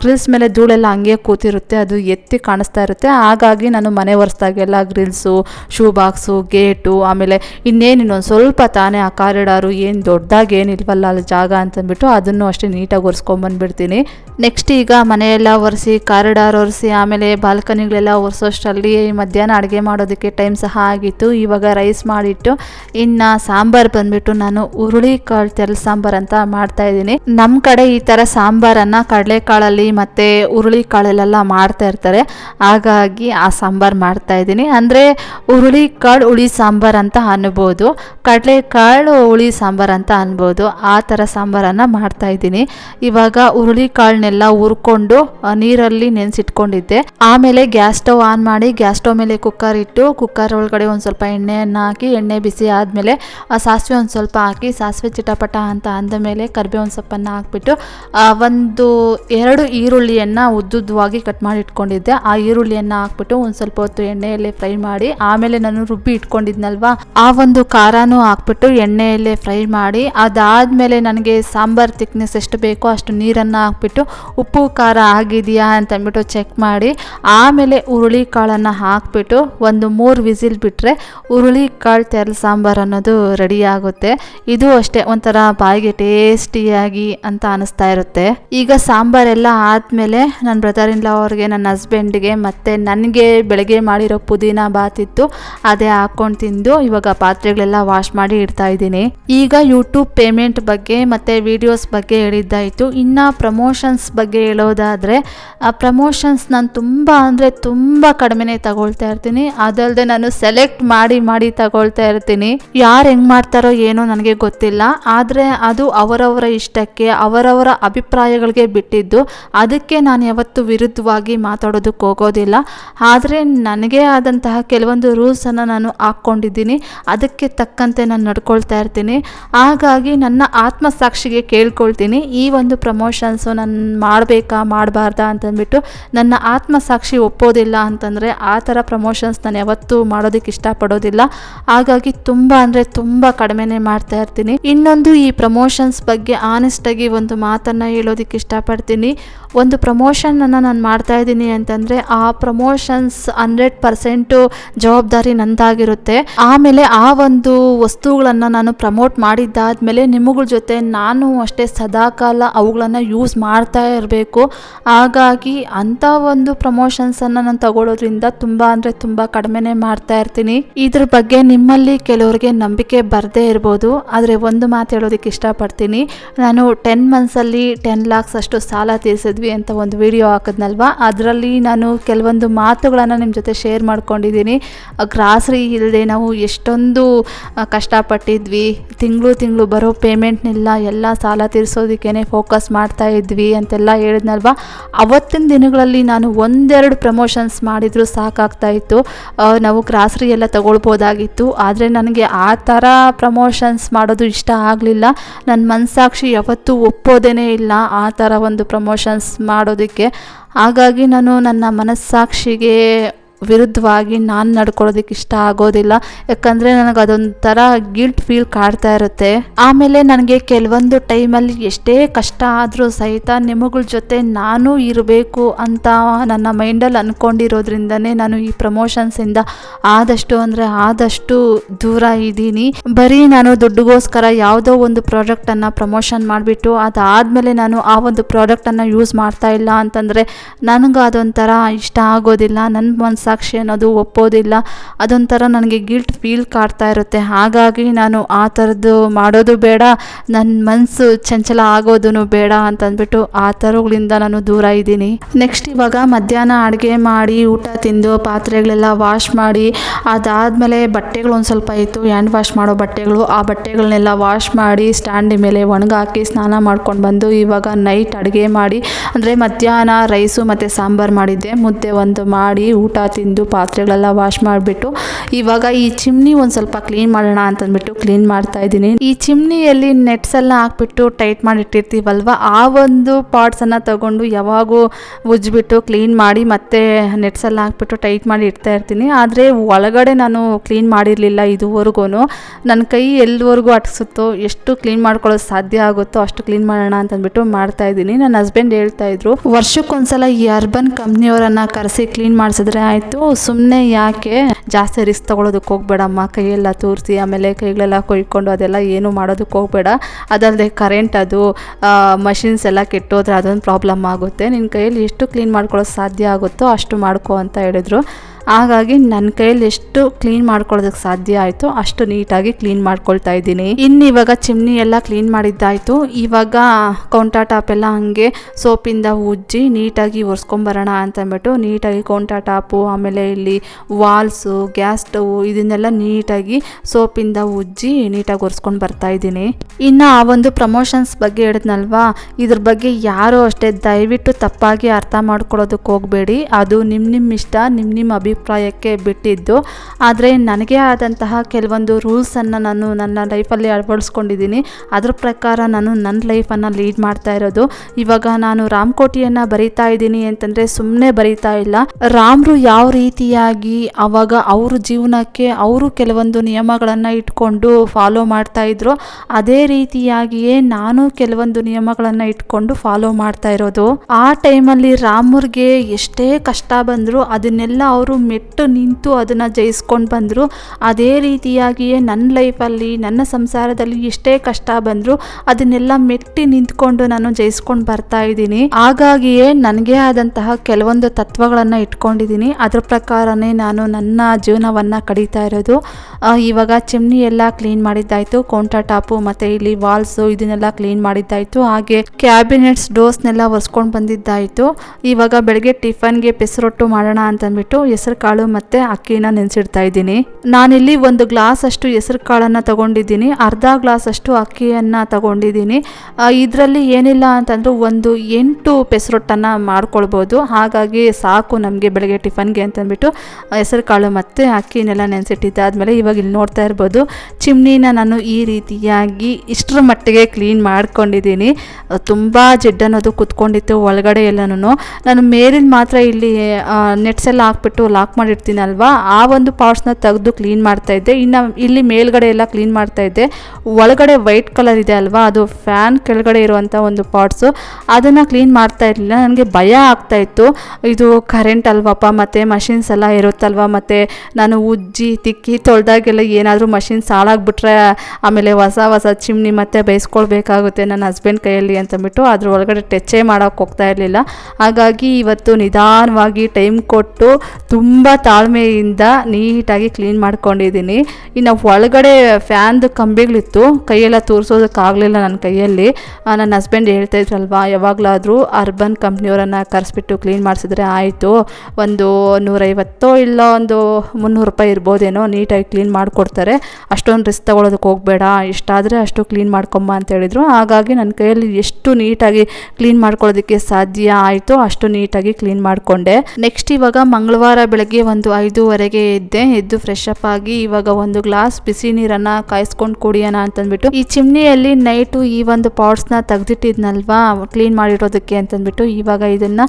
ಗ್ರಿಲ್ಸ್ ಮೇಲೆ ಧೂಳೆಲ್ಲ ಹಂಗೆ ಕೂತಿರುತ್ತೆ, ಅದು ಎತ್ತಿ ಕಾಣಿಸ್ತಾ ಇರುತ್ತೆ. ಹಾಗಾಗಿ ನಾನು ಮನೆ ಒರೆಸ್ದಾಗೆಲ್ಲ ಗ್ರಿಲ್ಸು ಶೂ ಬಾಕ್ಸು ಗೇಟು ಆಮೇಲೆ ಇನ್ನೇನು ಇನ್ನೊಂದು ಸ್ವಲ್ಪ ತಾನೇ ಆ ಕಾರಿಡಾರು ಏನು ದೊಡ್ಡದಾಗಿ ಏನಿಲ್ವಲ್ಲ ಅಲ್ಲಿ ಜಾಗ ಅಂತಂದ್ಬಿಟ್ಟು ಅದನ್ನು ಅಷ್ಟೇ ನೀಟಾಗಿ ಒರೆಸ್ಕೊಂಬಂದ್ಬಿಡ್ತೀನಿ ನೆಕ್ಸ್ಟ್ ಈಗ ಮನೆಯೆಲ್ಲ ಒರೆಸಿ, ಕಾರಿಡಾರ್ ಒರೆಸಿ, ಆಮೇಲೆ ಬಾಲ್ಕನಿಗಳೆಲ್ಲ ಒರೆಸೋಷ್ಟರಲ್ಲಿ ಮಧ್ಯಾಹ್ನ ಅಡುಗೆ ಮಾಡೋದಕ್ಕೆ ಟೈಮ್ ಸಹ ಆಗಿತ್ತು. ಇವಾಗ ರೈಸ್ ಮಾಡಿಟ್ಟು, ಇನ್ನು ಸಾಂಬಾರು ಬಂದ್ಬಿಟ್ಟು ನಾನು ಹುರುಳಿಕಾಳು ತೆಲ್ ಸಾಂಬಾರು ಅಂತ ಮಾಡ್ತಾ ಇದ್ದೀನಿ. ನಮ್ಮ ಕಡೆ ಈ ಥರ ಸಾಂಬಾರನ್ನು ಕಡಲೆಕಾಳಲ್ಲಿ ಮತ್ತು ಹುರುಳಿಕಾಳಲ್ಲೆಲ್ಲ ಮಾಡ್ತಾ ಇರ್ತಾರೆ. ಹಾಗಾಗಿ ಆ ಸಾಂಬಾರು ಮಾಡ್ತಾ ಇದ್ದೀನಿ. ಅಂದರೆ ಹುರುಳಿಕಾಳು ಹುಳಿ ಸಾಂಬಾರು ಅಂತ ಅನ್ಬೋದು. ಕಡಲೆಕಾಳು ಹುಳಿ ಸಾಂಬಾರು ಅಂತ ಅನ್ಬೋದು. ಆ ಥರ ಸಾಂಬಾರನ್ನು ಮಾಡ್ತಾ ಇದ್ದೀನಿ. ಇವಾಗ ಹುರುಳಿಕಾಳನ್ನೆಲ್ಲ ಹುರ್ಕೊಂಡು ಆ, ನೀರಲ್ಲಿ ನೆನೆಸಿಟ್ಕೊಂಡಿದ್ದೆ. ಆಮೇಲೆ ಗ್ಯಾಸ್ ಸ್ಟವ್ ಆನ್ ಮಾಡಿ ಗ್ಯಾಸ್ ಸ್ಟವ್ ಮೇಲೆ ಕುಕ್ಕರ್ ಇಟ್ಟು ಕುಕ್ಕರ್ ಒಳಗಡೆ ಒಂದು ಸ್ವಲ್ಪ ಎಣ್ಣೆಯನ್ನು ಹಾಕಿ ಎಣ್ಣೆ ಬಿಸಿ ಆದಮೇಲೆ ಸಾಸಿವೆ ಒಂದು ಸ್ವಲ್ಪ ಹಾಕಿ ಸಾಸಿವೆ ಚಿಟಪಟ ಅಂತ ಅಂದಮೇಲೆ ಒಂದು ಸೊಪ್ಪನ್ನು ಹಾಕ್ಬಿಟ್ಟು ಆ, ಒಂದು ಎರಡು ಈರುಳ್ಳಿಯನ್ನು ಉದ್ದುದ್ದವಾಗಿ ಕಟ್ ಮಾಡಿ ಇಟ್ಕೊಂಡಿದ್ದೆ. ಆ ಈರುಳ್ಳಿಯನ್ನು ಹಾಕ್ಬಿಟ್ಟು ಒಂದು ಸ್ವಲ್ಪ ಹೊತ್ತು ಎಣ್ಣೆಯಲ್ಲಿ ಫ್ರೈ ಮಾಡಿ, ಆಮೇಲೆ ನಾನು ರುಬ್ಬಿ ಇಟ್ಕೊಂಡಿದ್ನಲ್ವಾ? ಆ ಒಂದು ಖಾರನೂ ಹಾಕ್ಬಿಟ್ಟು ಎಣ್ಣೆಯಲ್ಲೇ ಫ್ರೈ ಮಾಡಿ, ಅದಾದಮೇಲೆ ನನಗೆ ಸಾಂಬಾರ್ ತಿಕ್ನೆಸ್ ಎಷ್ಟು ಬೇಕೋ ಅಷ್ಟು ನೀರನ್ನು ಹಾಕ್ಬಿಟ್ಟು, ಉಪ್ಪು, ಖಾರ ಆಗಿದೆಯಾ ಅಂತ ಅಂದ್ಬಿಟ್ಟು ಚೆಕ್ ಮಾಡಿ, ಆಮೇಲೆ ಹುರುಳಿ ಕಾಳನ್ನು ಹಾಕ್ಬಿಟ್ಟು ಒಂದು ಮೂರು ವಿಸಿಲ್ ಬಿಟ್ಟರೆ ಹುರುಳಿ ಕಾಳು ತೆರಳು ಸಾಂಬಾರು ಅನ್ನೋದು ರೆಡಿ ಆಗುತ್ತೆ. ಇದು ಅಷ್ಟೇ ಒಂಥರ ಬಾಯಿಗೆ ಟೇಸ್ಟಿಯಾಗಿ ಅಂತ ಅನಿಸ್ತಾ ಇರುತ್ತೆ. ಈಗ ಸಾಂಬಾರೆಲ್ಲ ಆದಮೇಲೆ ನನ್ನ ಬ್ರದರ್ ಇನ್ ಲಾ ಅವ್ರಿಗೆ, ನನ್ನ ಹಸ್ಬೆಂಡ್ಗೆ ಮತ್ತು ನನಗೆ ಬೆಳಗ್ಗೆ ಮಾಡಿರೋ ಪುದೀನ ಇತ್ತು, ಅದೇ ಹಾಕ್ಕೊಂಡು ತಿಂದು ಇವಾಗ ಪಾತ್ರೆಗಳೆಲ್ಲ ವಾಶ್ ಮಾಡಿ ಇಡ್ತಾ ಇದ್ದೀನಿ. ಈಗ ಯೂಟ್ಯೂಬ್ ಪೇಮೆಂಟ್ ಬಗ್ಗೆ ಮತ್ತು ವಿಡಿಯೋಸ್ ಬಗ್ಗೆ ಹೇಳಿದ್ದಾಯಿತು. ಇನ್ನು ಪ್ರಮೋಷನ್ಸ್ ಬಗ್ಗೆ ಹೇಳೋದಾದರೆ, ಆ ಪ್ರಮೋಷನ್ಸ್ ನಾನು ತುಂಬ ಅಂದರೆ ತುಂಬ ಕಡಿಮೆನೇ ತಗೊಳ್ತಾ ಇರ್ತೀನಿ. ಅದಲ್ಲದೆ ನಾನು ಸೆಲೆಕ್ಟ್ ಮಾಡಿ ಮಾಡಿ ತಗೊಳ್ತಾ ಇರ್ತೀನಿ. ಯಾರು ಹೆಂಗೆ ಮಾಡ್ತಾರೋ ಏನೋ ನನಗೆ ಗೊತ್ತಿಲ್ಲ. ಆದರೆ ಅದು ಅವರವರ ಇಷ್ಟಕ್ಕೆ, ಅವರವರ ಅಭಿಪ್ರಾಯಗಳಿಗೆ ಬಿಟ್ಟಿದ್ದು. ಅದಕ್ಕೆ ನಾನು ಯಾವತ್ತೂ ವಿರುದ್ಧವಾಗಿ ಮಾತಾಡೋದಕ್ಕೆ ಹೋಗೋದಿಲ್ಲ. ಆದರೆ ನನಗೆ ಆದಂತಹ ಕೆಲವೊಂದು ರೂಲ್ಸನ್ನು ನಾನು ಹಾಕ್ಕೊಂಡಿದ್ದೀನಿ. ಅದಕ್ಕೆ ತಕ್ಕಂತೆ ನಾನು ನಡ್ಕೊಳ್ತಾ ಇರ್ತೀನಿ. ಹಾಗಾಗಿ ನನ್ನ ಆತ್ಮಸಾಕ್ಷಿಗೆ ಕೇಳ್ಕೊಳ್ತೀನಿ. ಈ ಒಂದು ಪ್ರಮೋಷನ್ಸು ನಾನು ಮಾಡಬೇಕಾ, ಮಾಡಬಾರ್ದಾ ಅಂತಂದ್ಬಿಟ್ಟು ನನ್ನ ಆತ್ಮಸಾಕ್ಷಿ ಒಪ್ಪೋದಿಲ್ಲ ಅಂತಂದರೆ ಆ ಥರ ಪ್ರಮೋಷನ್ಸ್ ನಾನು ಯಾವತ್ತೂ ಮಾಡೋದಕ್ಕೆ ಇಷ್ಟಪಡೋದಿಲ್ಲ. ಹಾಗಾಗಿ ತುಂಬ ಅಂದರೆ ತುಂಬ ಕಡಿಮೆನೇ ಮಾಡ್ತಾ ಇರ್ತೀನಿ. ಇನ್ನೊಂದು ಈ ಪ್ರಮೋಷನ್ಸ್ ಬಗ್ಗೆ ಆನೆಸ್ಟಾಗಿ ಒಂದು ಮಾತನ್ನು ಹೇಳೋದಕ್ಕೆ ಇಷ್ಟಪಡ್ತೀನಿ. ಒಂದು ಪ್ರಮೋಷನನ್ನು ನಾನು ಮಾಡ್ತಾ ಇದ್ದೀನಿ ಅಂತಂದರೆ, ಆ ಪ್ರಮೋಷನ್ಸ್ ಹಂಡ್ರೆಡ್ ಪರ್ಸೆಂಟು ಜವಾಬ್ದಾರಿ ನಂದಾಗಿರುತ್ತೆ. ಆಮೇಲೆ ಆ ಒಂದು ವಸ್ತುಗಳನ್ನು ನಾನು ಪ್ರಮೋಟ್ ಮಾಡಿದ್ದಾದಮೇಲೆ ನಿಮಗಳ ಜೊತೆ ನಾನು ಅಷ್ಟೇ ಸದಾಕಾಲ ಅವುಗಳನ್ನು ಯೂಸ್ ಮಾಡ್ತಾ ಇರಬೇಕು. ಹಾಗಾಗಿ ಅಂಥ ಒಂದು ಪ್ರಮೋಷನ್ಸನ್ನು ನಾನು ತಗೊಳ್ಳೋದ್ರಿಂದ ತುಂಬ ಅಂದರೆ ತುಂಬ ಕಡಿಮೆನೆ ಮಾಡ್ತಾ ಇರ್ತೀನಿ. ಇದ್ರ ಬಗ್ಗೆ ನಿಮ್ಮಲ್ಲಿ ಕೆಲವರಿಗೆ ನಂಬಿಕೆ ಬರದೇ ಇರ್ಬೋದು. ಆದರೆ ಒಂದು ಮಾತು ಹೇಳೋದಕ್ಕೆ ಇಷ್ಟಪಡ್ತೀನಿ. ನಾನು ಟೆನ್ ಮಂತ್ಸಲ್ಲಿ ಟೆನ್ ಲ್ಯಾಕ್ಸ್ ಅಷ್ಟು ಸಾಲ ತೀರಿಸಿದ್ವಿ ಅಂತ ಒಂದು ವಿಡಿಯೋ ಹಾಕಿದ್ನಲ್ವ? ಅದರಲ್ಲಿ ನಾನು ಕೆಲವೊಂದು ಮಾತುಗಳನ್ನು ನಿಮ್ಮ ಜೊತೆ ಶೇರ್ ಮಾಡ್ಕೊಂಡಿದ್ದೀನಿ. ಗ್ರಾಸರಿ ಇಲ್ಲದೆ ನಾವು ಎಷ್ಟೊಂದು ಕಷ್ಟಪಟ್ಟಿದ್ವಿ. ತಿಂಗಳು ತಿಂಗಳು ಬರೋ ಪೇಮೆಂಟ್ನೆಲ್ಲ ಎಲ್ಲ ಸಾಲ ತೀರಿಸೋದಕ್ಕೇ ಫೋಕಸ್ ಮಾಡ್ತಾ ಇದ್ವಿ ಅಂತೆಲ್ಲ ಹೇಳಿದ್ನಲ್ವ? ಅವತ್ತಿನ ದಿನಗಳಲ್ಲಿ ನಾನು ಒಂದೆರಡು ಪ್ರಮೋಷನ್ಸ್ ಮಾಡಿದರೂ ಸಾಕಾಗ್ತಾ ಇತ್ತು. ನಾವು ಗ್ರಾಸರಿ ಎಲ್ಲ ತಗೊಳ್ಬೋದಾಗಿತ್ತು. ಆದರೆ ನನಗೆ ಆ ಥರ ಪ್ರಮೋಷನ್ಸ್ ಮಾಡೋದು ಇಷ್ಟ ಆಗಲಿಲ್ಲ. ನನ್ನ ಮನಸ್ಸಾಕ್ಷಿ ಯಾವತ್ತೂ ಒಪ್ಪೋದೇ ಇಲ್ಲ. ಆ ಥರ ಒಂದು ಪ್ರಮೋಷನ್ಸ್ ಮಾಡೋದಕ್ಕೆ. ಹಾಗಾಗಿ ನಾನು ನನ್ನ ಮನಸ್ಸಾಕ್ಷಿಗೆ ವಿರುದ್ಧವಾಗಿ ನಾನು ನಡ್ಕೊಳ್ಳೋದಕ್ಕೆ ಇಷ್ಟ ಆಗೋದಿಲ್ಲ. ಯಾಕಂದರೆ ನನಗೆ ಅದೊಂಥರ ಗಿಲ್ಟ್ ಫೀಲ್ ಕಾಡ್ತಾ ಇರುತ್ತೆ. ಆಮೇಲೆ ನನಗೆ ಕೆಲವೊಂದು ಟೈಮಲ್ಲಿ ಎಷ್ಟೇ ಕಷ್ಟ ಆದರೂ ಸಹಿತ ನಿಮಗಳ ಜೊತೆ ನಾನು ಇರಬೇಕು ಅಂತ ನನ್ನ ಮೈಂಡಲ್ಲಿ ಅಂದ್ಕೊಂಡಿರೋದ್ರಿಂದನೇ ನಾನು ಈ ಪ್ರಮೋಷನ್ಸಿಂದ ಆದಷ್ಟು ಅಂದರೆ ಆದಷ್ಟು ದೂರ ಇದ್ದೀನಿ. ಬರೀ ನಾನು ದುಡ್ಡುಗೋಸ್ಕರ ಯಾವುದೋ ಒಂದು ಪ್ರಾಡಕ್ಟನ್ನು ಪ್ರಮೋಷನ್ ಮಾಡಿಬಿಟ್ಟು ಅದಾದಮೇಲೆ ನಾನು ಆ ಒಂದು ಪ್ರಾಡಕ್ಟನ್ನು ಯೂಸ್ ಮಾಡ್ತಾ ಇಲ್ಲ ಅಂತಂದರೆ ನನಗೆ ಅದೊಂಥರ ಇಷ್ಟ ಆಗೋದಿಲ್ಲ. ನನ್ನ ಮನಸ್ಸಾಕ್ಷಿ ಅನ್ನೋದು ಒಪ್ಪೋದಿಲ್ಲ. ಅದೊಂಥರ ನನಗೆ ಗಿಲ್ಟ್ ಫೀಲ್ ಕಾಡ್ತಾ ಇರುತ್ತೆ. ಹಾಗಾಗಿ ನಾನು ಆ ಥರದ್ದು ಮಾಡೋದು ಬೇಡ. ನನ್ನ ಮನಸ್ಸು ಚಂಚಲ ಆಗೋದೂ ಬೇಡ ಅಂತಂದ್ಬಿಟ್ಟು ಆ ಥರಗಳಿಂದ ನಾನು ದೂರ ಇದ್ದೀನಿ. ನೆಕ್ಸ್ಟ್ ಇವಾಗ ಮಧ್ಯಾಹ್ನ ಅಡುಗೆ ಮಾಡಿ, ಊಟ ತಿಂದು, ಪಾತ್ರೆಗಳೆಲ್ಲ ವಾಶ್ ಮಾಡಿ, ಅದಾದಮೇಲೆ ಬಟ್ಟೆಗಳು ಒಂದು ಸ್ವಲ್ಪ ಇತ್ತು. ಹ್ಯಾಂಡ್ ವಾಶ್ ಮಾಡೋ ಬಟ್ಟೆಗಳು. ಆ ಬಟ್ಟೆಗಳನ್ನೆಲ್ಲ ವಾಶ್ ಮಾಡಿ ಸ್ಟ್ಯಾಂಡಿ ಮೇಲೆ ಒಣಗಾಕಿ, ಸ್ನಾನ ಮಾಡ್ಕೊಂಡು ಬಂದು ಇವಾಗ ನೈಟ್ ಅಡುಗೆ ಮಾಡಿ, ಅಂದರೆ ಮಧ್ಯಾಹ್ನ ರೈಸು ಮತ್ತು ಸಾಂಬಾರು ಮಾಡಿದ್ದೆ. ಮುದ್ದೆ ಒಂದು ಮಾಡಿ, ಊಟ ತಿಂದು ಪಾತ್ರೆಗಳೆಲ್ಲ ವಾಶ್ ಮಾಡಿಬಿಟ್ಟು, ಇವಾಗ ಈ ಚಿಮ್ನಿ ಒಂದು ಸ್ವಲ್ಪ ಕ್ಲೀನ್ ಮಾಡೋಣ ಅಂತಂದ್ಬಿಟ್ಟು ಕ್ಲೀನ್ ಮಾಡ್ತಾ ಇದ್ದೀನಿ. ಈ ಚಿಮ್ನಿಯಲ್ಲಿ ನೆಟ್ಸ್ ಎಲ್ಲ ಹಾಕ್ಬಿಟ್ಟು ಟೈಟ್ ಮಾಡಿಟ್ಟಿರ್ತೀವಲ್ವ, ಆ ಒಂದು ಪಾರ್ಟ್ಸನ್ನು ತಗೊಂಡು ಯಾವಾಗೂ ಉಜ್ಜಿಬಿಟ್ಟು ಕ್ಲೀನ್ ಮಾಡಿ ಮತ್ತೆ ನೆಟ್ಸ್ ಎಲ್ಲ ಹಾಕ್ಬಿಟ್ಟು ಟೈಟ್ ಮಾಡಿ ಇಡ್ತಾ ಇರ್ತೀನಿ. ಆದರೆ ಒಳಗಡೆ ನಾನು ಕ್ಲೀನ್ ಮಾಡಿರಲಿಲ್ಲ ಇದುವರೆಗೂ ನನ್ನ ಕೈ ಎಲ್ಲಿವರೆಗೂ ಅಟಿಸುತ್ತೋ, ಎಷ್ಟು ಕ್ಲೀನ್ ಮಾಡ್ಕೊಳ್ಳೋದು ಸಾಧ್ಯ ಆಗುತ್ತೋ ಅಷ್ಟು ಕ್ಲೀನ್ ಮಾಡೋಣ ಅಂತಂದ್ಬಿಟ್ಟು ಮಾಡ್ತಾ ಇದ್ದೀನಿ. ನನ್ನ ಹಸ್ಬೆಂಡ್ ಹೇಳ್ತಾ ಇದ್ರು, ವರ್ಷಕ್ಕೊಂದ್ಸಲ ಈ ಅರ್ಬನ್ ಕಂಪ್ನಿಯವರನ್ನು ಕರೆಸಿ ಕ್ಲೀನ್ ಮಾಡಿಸಿದ್ರೆ ಆಯಿತು. ಸುಮ್ಮನೆ ಯಾಕೆ? ಜಾಸ್ತಿ ರಿಸ್ಕ್ ತೊಗೊಳೋದಕ್ಕೆ ಹೋಗ್ಬೇಡಮ್ಮ. ಕೈಯೆಲ್ಲ ತೋರಿಸಿ, ಆಮೇಲೆ ಕೈಗಳೆಲ್ಲ ಕೊಯ್ಕೊಂಡು ಅದೆಲ್ಲ ಏನು ಮಾಡೋದಕ್ಕೆ ಹೋಗ್ಬೇಡ. ಅದಲ್ಲದೆ ಕರೆಂಟ್ ಅದು ಮಷಿನ್ಸ್ ಎಲ್ಲ ಕೆಟ್ಟೋದ್ರೆ ಅದೊಂದು ಪ್ರಾಬ್ಲಮ್ ಆಗುತ್ತೆ. ನಿನ್ನ ಕೈಯಲ್ಲಿ ಎಷ್ಟು ಕ್ಲೀನ್ ಮಾಡ್ಕೊಳ್ಳೋದು ಸಾಧ್ಯ ಆಗುತ್ತೋ ಅಷ್ಟು ಮಾಡ್ಕೋ ಅಂತ ಹೇಳಿದ್ರು. ಹಾಗಾಗಿ ನನ್ನ ಕೈಯಲ್ಲಿ ಎಷ್ಟು ಕ್ಲೀನ್ ಮಾಡ್ಕೊಳ್ಳೋದಕ್ಕೆ ಸಾಧ್ಯ ಆಯಿತು ಅಷ್ಟು ನೀಟಾಗಿ ಕ್ಲೀನ್ ಮಾಡ್ಕೊಳ್ತಾ ಇದ್ದೀನಿ. ಇನ್ನು ಇವಾಗ ಚಿಮ್ನಿ ಎಲ್ಲ ಕ್ಲೀನ್ ಮಾಡಿದ್ದಾಯಿತು. ಇವಾಗ ಕೌಂಟರ್ ಟಾಪ್ ಎಲ್ಲ ಹಾಗೆ ಸೋಪಿಂದ ಉಜ್ಜಿ ನೀಟಾಗಿ ಒರೆಸ್ಕೊಂಬರೋಣ ಅಂತಂದ್ಬಿಟ್ಟು ನೀಟಾಗಿ ಕೌಂಟರ್ ಟಾಪು ಆಮೇಲೆ ಇಲ್ಲಿ ವಾಲ್ಸು ಗ್ಯಾಸ್ ಸ್ಟವ್ ಇದನ್ನೆಲ್ಲ ನೀಟಾಗಿ ಸೋಪಿಂದ ಉಜ್ಜಿ ನೀಟಾಗಿ ಒರೆಸ್ಕೊಂಡು ಬರ್ತಾ ಇದ್ದೀನಿ. ಇನ್ನು ಆ ಒಂದು ಪ್ರಮೋಷನ್ಸ್ ಬಗ್ಗೆ ಹೇಳಿದ್ನಲ್ವಾ? ಇದ್ರ ಬಗ್ಗೆ ಯಾರೂ ಅಷ್ಟೇ ದಯವಿಟ್ಟು ತಪ್ಪಾಗಿ ಅರ್ಥ ಮಾಡ್ಕೊಳ್ಳೋದಕ್ಕೆ ಹೋಗಬೇಡಿ. ಅದು ನಿಮ್ಮ ನಿಮ್ಮ ಇಷ್ಟ ನಿಮ್ಮ ನಿಮ್ಮ ಅಭಿಪ್ರಾಯಕ್ಕೆ ಬಿಟ್ಟಿದ್ದು. ಆದರೆ ನನಗೆ ಆದಂತಹ ಕೆಲವೊಂದು ರೂಲ್ಸನ್ನು ನಾನು ನನ್ನ ಲೈಫಲ್ಲಿ ಅಳವಡಿಸ್ಕೊಂಡಿದ್ದೀನಿ. ಅದ್ರ ಪ್ರಕಾರ ನಾನು ನನ್ನ ಲೈಫನ್ನು ಲೀಡ್ ಮಾಡ್ತಾ ಇರೋದು. ಇವಾಗ ನಾನು ರಾಮಕೋಟಿಯನ್ನು ಬರೀತಾ ಇದ್ದೀನಿ ಅಂತಂದರೆ ಸುಮ್ಮನೆ ಬರೀತಾ ಇಲ್ಲ. ರಾಮ್ರು ಯಾವ ರೀತಿಯಾಗಿ ಅವಾಗ ಅವ್ರ ಜೀವನಕ್ಕೆ ಅವರು ಕೆಲವೊಂದು ನಿಯಮಗಳನ್ನು ಇಟ್ಕೊಂಡು ಫಾಲೋ ಮಾಡ್ತಾ ಇದ್ರು, ಅದೇ ರೀತಿಯಾಗಿಯೇ ನಾನು ಕೆಲವೊಂದು ನಿಯಮಗಳನ್ನು ಇಟ್ಕೊಂಡು ಫಾಲೋ ಮಾಡ್ತಾ ಇರೋದು. ಆ ಟೈಮಲ್ಲಿ ರಾಮುರ್ಗೆ ಎಷ್ಟೇ ಕಷ್ಟ ಬಂದರೂ ಅದನ್ನೆಲ್ಲ ಅವರು ಮೆಟ್ಟು ನಿಂತು ಅದನ್ನು ಜಯಿಸ್ಕೊಂಡು ಬಂದರು. ಅದೇ ರೀತಿಯಾಗಿಯೇ ನನ್ನ ಲೈಫಲ್ಲಿ, ನನ್ನ ಸಂಸಾರದಲ್ಲಿ ಎಷ್ಟೇ ಕಷ್ಟ ಬಂದರೂ ಅದನ್ನೆಲ್ಲ ಮೆಟ್ಟಿ ನಿಂತ್ಕೊಂಡು ನಾನು ಜಯಿಸ್ಕೊಂಡು ಬರ್ತಾ ಇದ್ದೀನಿ. ಹಾಗಾಗಿಯೇ ನನಗೆ ಆದಂತಹ ಕೆಲವೊಂದು ತತ್ವಗಳನ್ನು ಇಟ್ಕೊಂಡಿದ್ದೀನಿ. ಅದ್ರ ಪ್ರಕಾರನೇ ನಾನು ನನ್ನ ಜೀವನವನ್ನು ಕಡಿತಾ ಇರೋದು. ಇವಾಗ ಚಿಮ್ನಿ ಎಲ್ಲ ಕ್ಲೀನ್ ಮಾಡಿದ್ದಾಯಿತು. ಕೌಂಟರ್ ಟಾಪು ಮತ್ತು ಇಲ್ಲಿ ವಾಲ್ಸು ಇದನ್ನೆಲ್ಲ ಕ್ಲೀನ್ ಮಾಡಿದ್ದಾಯಿತು. ಹಾಗೆ ಕ್ಯಾಬಿನೆಟ್ಸ್ ಡೋರ್ಸ್ನೆಲ್ಲ ಒರೆಸ್ಕೊಂಡು ಬಂದಿದ್ದಾಯಿತು. ಇವಾಗ ಬೆಳಗ್ಗೆ ಟಿಫನ್ಗೆ ಪೆಸರೊಟ್ಟು ಮಾಡೋಣ ಅಂತಂದ್ಬಿಟ್ಟು ಹೆಸರು ಕಾಳು ಮತ್ತು ಅಕ್ಕಿನ ನೆನೆಸಿಡ್ತಾ ಇದ್ದೀನಿ. ನಾನಿಲ್ಲಿ ಒಂದು ಗ್ಲಾಸ್ ಅಷ್ಟು ಹೆಸರು ತಗೊಂಡಿದ್ದೀನಿ. ಅರ್ಧ ಗ್ಲಾಸ್ ಅಷ್ಟು ಅಕ್ಕಿಯನ್ನು ತಗೊಂಡಿದ್ದೀನಿ. ಇದರಲ್ಲಿ ಏನಿಲ್ಲ ಅಂತಂದ್ರೆ ಒಂದು ಎಂಟು ಪೆಸರೊಟ್ಟನ್ನು ಮಾಡ್ಕೊಳ್ಬೋದು. ಹಾಗಾಗಿ ಸಾಕು ನಮಗೆ ಬೆಳಗ್ಗೆ ಟಿಫನ್ಗೆ ಅಂತಂದ್ಬಿಟ್ಟು ಹೆಸರು ಕಾಳು ಮತ್ತು ಅಕ್ಕಿನೆಲ್ಲ ನೆನೆಸಿಟ್ಟಿದ್ದಾದಮೇಲೆ ಇವಾಗ ಇಲ್ಲಿ ನೋಡ್ತಾ ಇರ್ಬೋದು. ಚಿಮ್ನಿನ ನಾನು ಈ ರೀತಿಯಾಗಿ ಇಷ್ಟರ ಮಟ್ಟಿಗೆ ಕ್ಲೀನ್ ಮಾಡ್ಕೊಂಡಿದ್ದೀನಿ. ತುಂಬ ಜಿಡ್ಡನ್ನೋದು ಕುತ್ಕೊಂಡಿತ್ತು ಒಳಗಡೆ ಎಲ್ಲನೂ ನಾನು ಮೇಲಿನ ಮಾತ್ರ ಇಲ್ಲಿ ನೆಟ್ಸ್ ಎಲ್ಲ ಹಾಕ್ಬಿಟ್ಟು ಮಾಡಿರ್ತೀನಲ್ವಾ? ಆ ಒಂದು ಪಾರ್ಟ್ಸ್ನ ತೆಗೆದು ಕ್ಲೀನ್ ಮಾಡ್ತಾ ಇದ್ದೆ. ಇನ್ನು ಇಲ್ಲಿ ಮೇಲ್ಗಡೆ ಎಲ್ಲ ಕ್ಲೀನ್ ಮಾಡ್ತಾ ಇದ್ದೆ. ಒಳಗಡೆ ವೈಟ್ ಕಲರ್ ಇದೆ ಅಲ್ವಾ? ಅದು ಫ್ಯಾನ್ ಕೆಳಗಡೆ ಇರುವಂಥ ಒಂದು ಪಾರ್ಟ್ಸು ಅದನ್ನು ಕ್ಲೀನ್ ಮಾಡ್ತಾ ಇರಲಿಲ್ಲ. ನನಗೆ ಭಯ ಆಗ್ತಾ ಇತ್ತು. ಇದು ಕರೆಂಟ್ ಅಲ್ವಪ್ಪ, ಮತ್ತು ಮಷಿನ್ಸ್ ಎಲ್ಲ ಇರುತ್ತಲ್ವ? ಮತ್ತು ನಾನು ಉಜ್ಜಿ, ತಿಕ್ಕಿ, ತೊಳೆದಾಗೆಲ್ಲ ಏನಾದರೂ ಮಷಿನ್ ಸಾಲಾಗ್ಬಿಟ್ರೆ ಆಮೇಲೆ ಹೊಸ ಹೊಸ ಚಿಮ್ನಿ ಮತ್ತೆ ಬೇಯಿಸ್ಕೊಳ್ಬೇಕಾಗುತ್ತೆ ನನ್ನ ಹಸ್ಬೆಂಡ್ ಕೈಯಲ್ಲಿ ಅಂತಂದ್ಬಿಟ್ಟು ಅದ್ರ ಒಳಗಡೆ ಟೆಚ್ಚೇ ಮಾಡೋಕ್ಕೆ ಹೋಗ್ತಾ ಇರಲಿಲ್ಲ. ಹಾಗಾಗಿ ಇವತ್ತು ನಿಧಾನವಾಗಿ ಟೈಮ್ ಕೊಟ್ಟು ತುಂಬ ತಾಳ್ಮೆಯಿಂದ ನೀಟಾಗಿ ಕ್ಲೀನ್ ಮಾಡ್ಕೊಂಡಿದ್ದೀನಿ. ಇನ್ನು ಒಳಗಡೆ ಫ್ಯಾನ್ದು ಕಂಬಿಗಳಿತ್ತು. ಕೈಯೆಲ್ಲ ತೋರಿಸೋದಕ್ಕಾಗಲಿಲ್ಲ ನನ್ನ ಕೈಯಲ್ಲಿ. ನನ್ನ ಹಸ್ಬೆಂಡ್ ಹೇಳ್ತಾ ಇದ್ರಲ್ವಾ, ಯಾವಾಗಲಾದರೂ ಅರ್ಬನ್ ಕಂಪ್ನಿಯವರನ್ನು ಕರೆಸ್ಬಿಟ್ಟು ಕ್ಲೀನ್ ಮಾಡಿಸಿದ್ರೆ ಆಯಿತು. ಒಂದು ನೂರೈವತ್ತೋ ಇಲ್ಲ ಒಂದು ಮುನ್ನೂರು ರೂಪಾಯಿ ಇರ್ಬೋದೇನೋ ನೀಟಾಗಿ ಕ್ಲೀನ್ ಮಾಡಿಕೊಡ್ತಾರೆ. ಅಷ್ಟೊಂದು ರಿಸ್ಕ್ ತೊಗೊಳೋದಕ್ಕೆ ಹೋಗಬೇಡ. ಇಷ್ಟಾದರೆ ಅಷ್ಟು ಕ್ಲೀನ್ ಮಾಡ್ಕೊಂಬ ಅಂತ ಹೇಳಿದರು. ಹಾಗಾಗಿ ನನ್ನ ಕೈಯಲ್ಲಿ ಎಷ್ಟು ನೀಟಾಗಿ ಕ್ಲೀನ್ ಮಾಡ್ಕೊಳ್ಳೋದಕ್ಕೆ ಸಾಧ್ಯ ಆಯಿತು ಅಷ್ಟು ನೀಟಾಗಿ ಕ್ಲೀನ್ ಮಾಡಿಕೊಂಡೆ. ನೆಕ್ಸ್ಟ್ ಇವಾಗ ಮಂಗಳವಾರ ಬೆಳಗ್ಗೆ ಒಂದು ಐದೂವರೆಗೆ ಎದ್ದೆ, ಎದ್ದು ಫ್ರೆಶ್ ಅಪ್ ಆಗಿ ಇವಾಗ ಒಂದು ಗ್ಲಾಸ್ ಬಿಸಿ ನೀರನ್ನ ಕಾಯಿಸ್ಕೊಂಡು ಕುಡಿಯೋಣ ಅಂತಂದ್ಬಿಟ್ಟು, ಈ ಚಿಮ್ನಿಯಲ್ಲಿ ನೈಟು ಈ ಒಂದು ಪಾಟ್ಸ್ನ ತೆಗ್ದಿಟ್ಟಿದ್ನಲ್ವಾ ಕ್ಲೀನ್ ಮಾಡಿರೋದಕ್ಕೆ ಅಂತಂದ್ಬಿಟ್ಟು ಇವಾಗ ಇದನ್ನು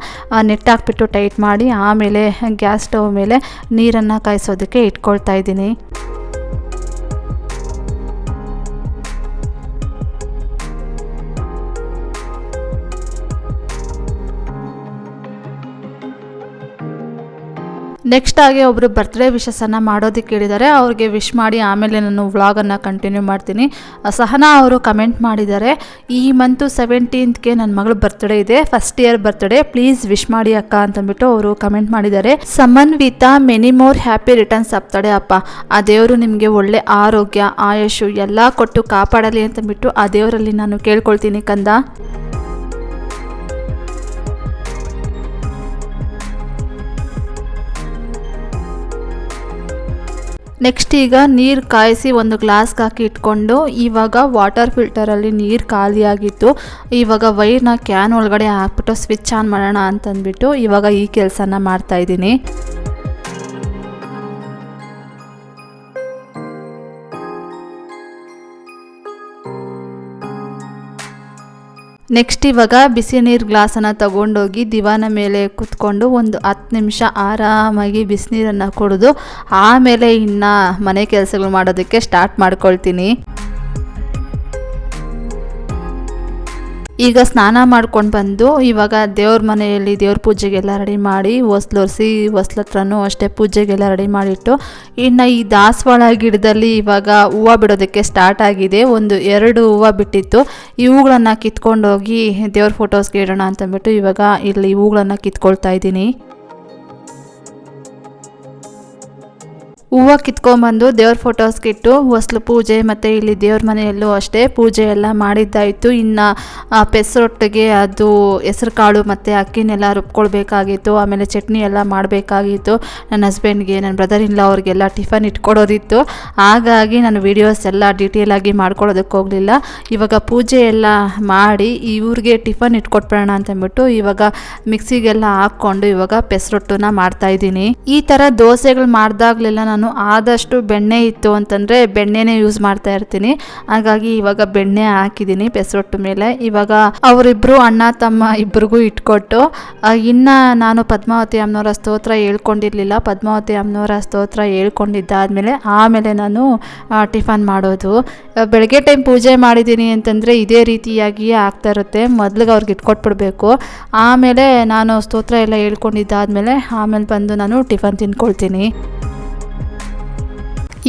ನೆಟ್ ಹಾಕ್ಬಿಟ್ಟು ಟೈಟ್ ಮಾಡಿ ಆಮೇಲೆ ಗ್ಯಾಸ್ ಸ್ಟವ್ ಮೇಲೆ ನೀರನ್ನು ಕಾಯಿಸೋದಕ್ಕೆ ಇಟ್ಕೊಳ್ತಾ ಇದ್ದೀನಿ. ನೆಕ್ಸ್ಟ್ ಆಗಿ ಒಬ್ಬರು ಬರ್ತ್ಡೇ ವಿಶಸ್ಸನ್ನು ಮಾಡೋದಕ್ಕೆ ಹೇಳಿದ್ದಾರೆ. ಅವ್ರಿಗೆ ವಿಶ್ ಮಾಡಿ ಆಮೇಲೆ ನಾನು ವ್ಲಾಗನ್ನು ಕಂಟಿನ್ಯೂ ಮಾಡ್ತೀನಿ. ಸಹನಾ ಅವರು ಕಮೆಂಟ್ ಮಾಡಿದ್ದಾರೆ. ಈ ಮಂತು ಸೆವೆಂಟೀನ್ತ್ಗೆ ನನ್ನ ಮಗಳು ಬರ್ತ್ಡೇ ಇದೆ. First year birthday please wish ಮಾಡಿ ಅಕ್ಕ ಅಂತಂದ್ಬಿಟ್ಟು ಅವರು ಕಮೆಂಟ್ ಮಾಡಿದ್ದಾರೆ. Samanvita many more happy returns ಆಗ್ತಾಳೆ ಅಪ್ಪ. ಆ ದೇವರು ನಿಮಗೆ ಒಳ್ಳೆ ಆರೋಗ್ಯ ಆಯುಷು ಎಲ್ಲ ಕೊಟ್ಟು ಕಾಪಾಡಲಿ ಅಂತಂದ್ಬಿಟ್ಟು ಆ ದೇವರಲ್ಲಿ ನಾನು ಕೇಳ್ಕೊಳ್ತೀನಿ ಕಂದ. ನೆಕ್ಸ್ಟ್ ಈಗ ನೀರು ಕಾಯಿಸಿ ಒಂದು ಗ್ಲಾಸ್ಗೆ ಹಾಕಿ ಇಟ್ಕೊಂಡು ಇವಾಗ ವಾಟರ್ ಫಿಲ್ಟರಲ್ಲಿ ನೀರು ಖಾಲಿಯಾಗಿತ್ತು. ಇವಾಗ ವೈರ್ನ ಕ್ಯಾನ್ ಒಳಗಡೆ ಹಾಕ್ಬಿಟ್ಟು ಸ್ವಿಚ್ ಆನ್ ಮಾಡೋಣ ಅಂತಂದ್ಬಿಟ್ಟು ಇವಾಗ ಈ ಕೆಲಸನ ಮಾಡ್ತಾ ನೆಕ್ಸ್ಟ್ ಇವಾಗ ಬಿಸಿ ನೀರು ಗ್ಲಾಸನ್ನು ತಗೊಂಡೋಗಿ ದಿವಾನ ಮೇಲೆ ಕುತ್ಕೊಂಡು ಒಂದು ಹತ್ತು ನಿಮಿಷ ಆರಾಮಾಗಿ ಬಿಸಿನೀರನ್ನು ಕುಡಿದು ಆಮೇಲೆ ಇನ್ನು ಮನೆ ಕೆಲಸಗಳು ಮಾಡೋದಕ್ಕೆ ಸ್ಟಾರ್ಟ್ ಮಾಡ್ಕೊಳ್ತೀನಿ. ಈಗ ಸ್ನಾನ ಮಾಡ್ಕೊಂಡು ಬಂದು ಇವಾಗ ದೇವ್ರ ಮನೆಯಲ್ಲಿ ದೇವ್ರ ಪೂಜೆಗೆಲ್ಲ ರೆಡಿ ಮಾಡಿ ಹೊಸ್ಲೊರೆಸಿ ಹೊಸ್ಲ ಹತ್ರನೂ ಅಷ್ಟೇ ಪೂಜೆಗೆಲ್ಲ ರೆಡಿ ಮಾಡಿಟ್ಟು ಇನ್ನು ಈ ದಾಸವಾಳ ಗಿಡದಲ್ಲಿ ಇವಾಗ ಹೂವು ಬಿಡೋದಕ್ಕೆ ಸ್ಟಾರ್ಟ್ ಆಗಿದೆ. ಒಂದು ಎರಡು ಹೂವು ಬಿಟ್ಟಿತ್ತು. ಇವುಗಳನ್ನು ಕಿತ್ಕೊಂಡೋಗಿ ದೇವ್ರ ಫೋಟೋಸ್ಗೆ ಇಡೋಣ ಅಂತಂದ್ಬಿಟ್ಟು ಇವಾಗ ಇಲ್ಲಿ ಹೂಗಳನ್ನು ಕಿತ್ಕೊಳ್ತಾ ಇದ್ದೀನಿ. ಹೂವು ಕಿತ್ಕೊಂಬಂದು ದೇವ್ರ ಫೋಟೋಸ್ಗೆ ಇಟ್ಟು ಹೊಸ್ಲು ಪೂಜೆ ಮತ್ತು ಇಲ್ಲಿ ದೇವ್ರ ಮನೆಯಲ್ಲೂ ಅಷ್ಟೇ ಪೂಜೆ ಎಲ್ಲ ಮಾಡಿದ್ದಾಯಿತು. ಇನ್ನು ಪೆಸರೊಟ್ಟಿಗೆ ಅದು ಹೆಸರು ಕಾಳು ಮತ್ತು ಅಕ್ಕಿನೆಲ್ಲ ರುಬ್ಕೊಳ್ಬೇಕಾಗಿತ್ತು, ಆಮೇಲೆ ಚಟ್ನಿ ಎಲ್ಲ ಮಾಡಬೇಕಾಗಿತ್ತು. ನನ್ನ ಹಸ್ಬೆಂಡ್ಗೆ ನನ್ನ ಬ್ರದರ್ ಇಲ್ಲ ಅವ್ರಿಗೆಲ್ಲ ಟಿಫನ್ ಇಟ್ಕೊಡೋದಿತ್ತು. ಹಾಗಾಗಿ ನಾನು ವೀಡಿಯೋಸ್ ಎಲ್ಲ ಡೀಟೇಲಾಗಿ ಮಾಡ್ಕೊಳೋದಕ್ಕೆ ಹೋಗಲಿಲ್ಲ. ಇವಾಗ ಪೂಜೆ ಎಲ್ಲ ಮಾಡಿ ಇವ್ರಿಗೆ ಟಿಫನ್ ಇಟ್ಕೊಟ್ಬಿಡೋಣ ಅಂತಂದ್ಬಿಟ್ಟು ಇವಾಗ ಮಿಕ್ಸಿಗೆಲ್ಲ ಹಾಕ್ಕೊಂಡು ಇವಾಗ ಪೆಸರೊಟ್ಟನ್ನ ಮಾಡ್ತಾ ಇದ್ದೀನಿ. ಈ ಥರ ದೋಸೆಗಳು ಮಾಡಿದಾಗಲೆಲ್ಲ ನಾನು ನಾನು ಆದಷ್ಟು ಬೆಣ್ಣೆ ಇತ್ತು ಅಂತಂದರೆ ಬೆಣ್ಣೆನೇ ಯೂಸ್ ಮಾಡ್ತಾ ಇರ್ತೀನಿ. ಹಾಗಾಗಿ ಇವಾಗ ಬೆಣ್ಣೆ ಹಾಕಿದ್ದೀನಿ ಪೆಸರೊಟ್ಟು ಮೇಲೆ. ಇವಾಗ ಅವರಿಬ್ಬರು ಅಣ್ಣ, ತಮ್ಮ ಇಬ್ಬರಿಗೂ ಇಟ್ಕೊಟ್ಟು ಇನ್ನು ನಾನು ಪದ್ಮಾವತಿ ಅಮ್ಮನವರ ಸ್ತೋತ್ರ ಹೇಳ್ಕೊಂಡಿರ್ಲಿಲ್ಲ. ಪದ್ಮಾವತಿ ಅಮ್ಮನವರ ಸ್ತೋತ್ರ ಹೇಳ್ಕೊಂಡಿದ್ದಾದ್ಮೇಲೆ ಆಮೇಲೆ ನಾನು ಟಿಫನ್ ಮಾಡೋದು. ಬೆಳಗ್ಗೆ ಟೈಮ್ ಪೂಜೆ ಮಾಡಿದ್ದೀನಿ ಅಂತಂದರೆ ಇದೇ ರೀತಿಯಾಗಿಯೇ ಆಗ್ತಾ ಇರುತ್ತೆ. ಮೊದ್ಲಿಗೆ ಅವ್ರಿಗೆ ಇಟ್ಕೊಟ್ಬಿಡ್ಬೇಕು. ಆಮೇಲೆ ನಾನು ಸ್ತೋತ್ರ ಎಲ್ಲ ಹೇಳ್ಕೊಂಡಿದ್ದಾದ್ಮೇಲೆ ಆಮೇಲೆ ಬಂದು ನಾನು ಟಿಫನ್ ತಿನ್ಕೊಳ್ತೀನಿ.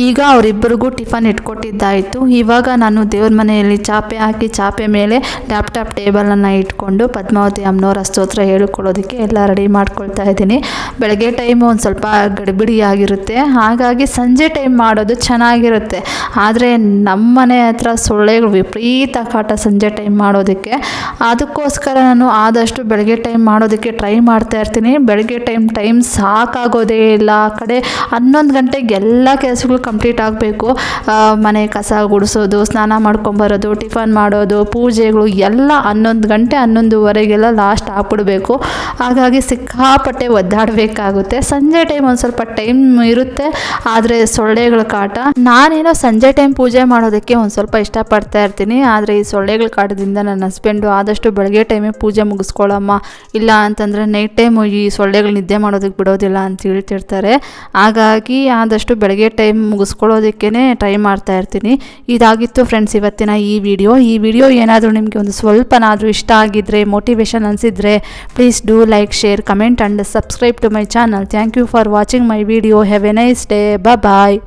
ಈಗ ಅವರಿಬ್ಬರಿಗೂ ಟಿಫನ್ ಇಟ್ಕೊಟ್ಟಿದ್ದಾಯಿತು. ಇವಾಗ ನಾನು ದೇವ್ರ ಮನೆಯಲ್ಲಿ ಚಾಪೆ ಹಾಕಿ ಚಾಪೆ ಮೇಲೆ ಲ್ಯಾಪ್ಟಾಪ್ ಟೇಬಲನ್ನು ಇಟ್ಕೊಂಡು ಪದ್ಮಾವತಿ ಅಮ್ಮನವರ ಸ್ತೋತ್ರ ಹೇಳ್ಕೊಳ್ಳೋದಕ್ಕೆ ಎಲ್ಲ ರೆಡಿ ಮಾಡ್ಕೊಳ್ತಾ ಇದ್ದೀನಿ. ಬೆಳಗ್ಗೆ ಟೈಮ್ ಒಂದು ಸ್ವಲ್ಪ ಗಡಿಬಿಡಿ ಆಗಿರುತ್ತೆ ಹಾಗಾಗಿ ಸಂಜೆ ಟೈಮ್ ಮಾಡೋದು ಚೆನ್ನಾಗಿರುತ್ತೆ. ಆದರೆ ನಮ್ಮ ಮನೆ ಹತ್ರ ಸೊಳ್ಳೆಗಳು ವಿಪರೀತ ಕಾಟ ಸಂಜೆ ಟೈಮ್ ಮಾಡೋದಕ್ಕೆ. ಅದಕ್ಕೋಸ್ಕರ ನಾನು ಆದಷ್ಟು ಬೆಳಗ್ಗೆ ಟೈಮ್ ಮಾಡೋದಕ್ಕೆ ಟ್ರೈ ಮಾಡ್ತಾ ಇರ್ತೀನಿ. ಬೆಳಗ್ಗೆ ಟೈಮ್ ಟೈಮ್ ಸಾಕಾಗೋದೇ ಇಲ್ಲ. ಆ ಕಡೆ ಹನ್ನೊಂದು ಗಂಟೆಗೆ ಎಲ್ಲ ಕೆಲಸಗಳು ಕಂಪ್ಲೀಟ್ ಆಗಬೇಕು. ಮನೆ ಕಸ ಗುಡಿಸೋದು, ಸ್ನಾನ ಮಾಡ್ಕೊಂಬರೋದು, ಟಿಫನ್ ಮಾಡೋದು, ಪೂಜೆಗಳು ಎಲ್ಲ ಹನ್ನೊಂದು ಗಂಟೆ ಹನ್ನೊಂದುವರೆಗೆಲ್ಲ ಲಾಸ್ಟ್ ಆಗ್ಬಿಡ್ಬೇಕು ಹಾಗಾಗಿ ಸಿಕ್ಕಾಪಟ್ಟೆ ಒದ್ದಾಡಬೇಕಾಗುತ್ತೆ. ಸಂಜೆ ಟೈಮ್ ಒಂದು ಸ್ವಲ್ಪ ಟೈಮ್ ಇರುತ್ತೆ, ಆದರೆ ಸೊಳ್ಳೆಗಳ ಕಾಟ. ನಾನೇನೋ ಸಂಜೆ ಟೈಮ್ ಪೂಜೆ ಮಾಡೋದಕ್ಕೆ ಒಂದು ಸ್ವಲ್ಪ ಇಷ್ಟಪಡ್ತಾ ಇರ್ತೀನಿ, ಆದರೆ ಈ ಸೊಳ್ಳೆಗಳ ಕಾಟದಿಂದ ನನ್ನ ಹಸ್ಬೆಂಡು ಆದಷ್ಟು ಬೆಳಗ್ಗೆ ಟೈಮೇ ಪೂಜೆ ಮುಗಿಸ್ಕೊಳ್ಳಮ್ಮ ಇಲ್ಲ ಅಂತಂದರೆ ನೈಟ್ ಟೈಮು ಈ ಸೊಳ್ಳೆಗಳು ನಿದ್ದೆ ಮಾಡೋದಕ್ಕೆ ಬಿಡೋದಿಲ್ಲ ಅಂತ ಹೇಳ್ತಿರ್ತಾರೆ. ಹಾಗಾಗಿ ಆದಷ್ಟು ಬೆಳಗ್ಗೆ ಟೈಮ್ ಮುಗಿಸ್ಕೊಳ್ಳೋದಕ್ಕೇ ಟ್ರೈ ಮಾಡ್ತಾ ಇರ್ತೀನಿ. ಇದಾಗಿತ್ತು ಫ್ರೆಂಡ್ಸ್ ಇವತ್ತಿನ ಈ ವಿಡಿಯೋ ಈ ವಿಡಿಯೋ ಏನಾದರೂ ನಿಮಗೆ ಒಂದು ಸ್ವಲ್ಪನಾದರೂ ಇಷ್ಟ ಆಗಿದ್ದರೆ motivation ಅನಿಸಿದರೆ please do like share comment and subscribe to my channel thank you for watching my video have a nice day bye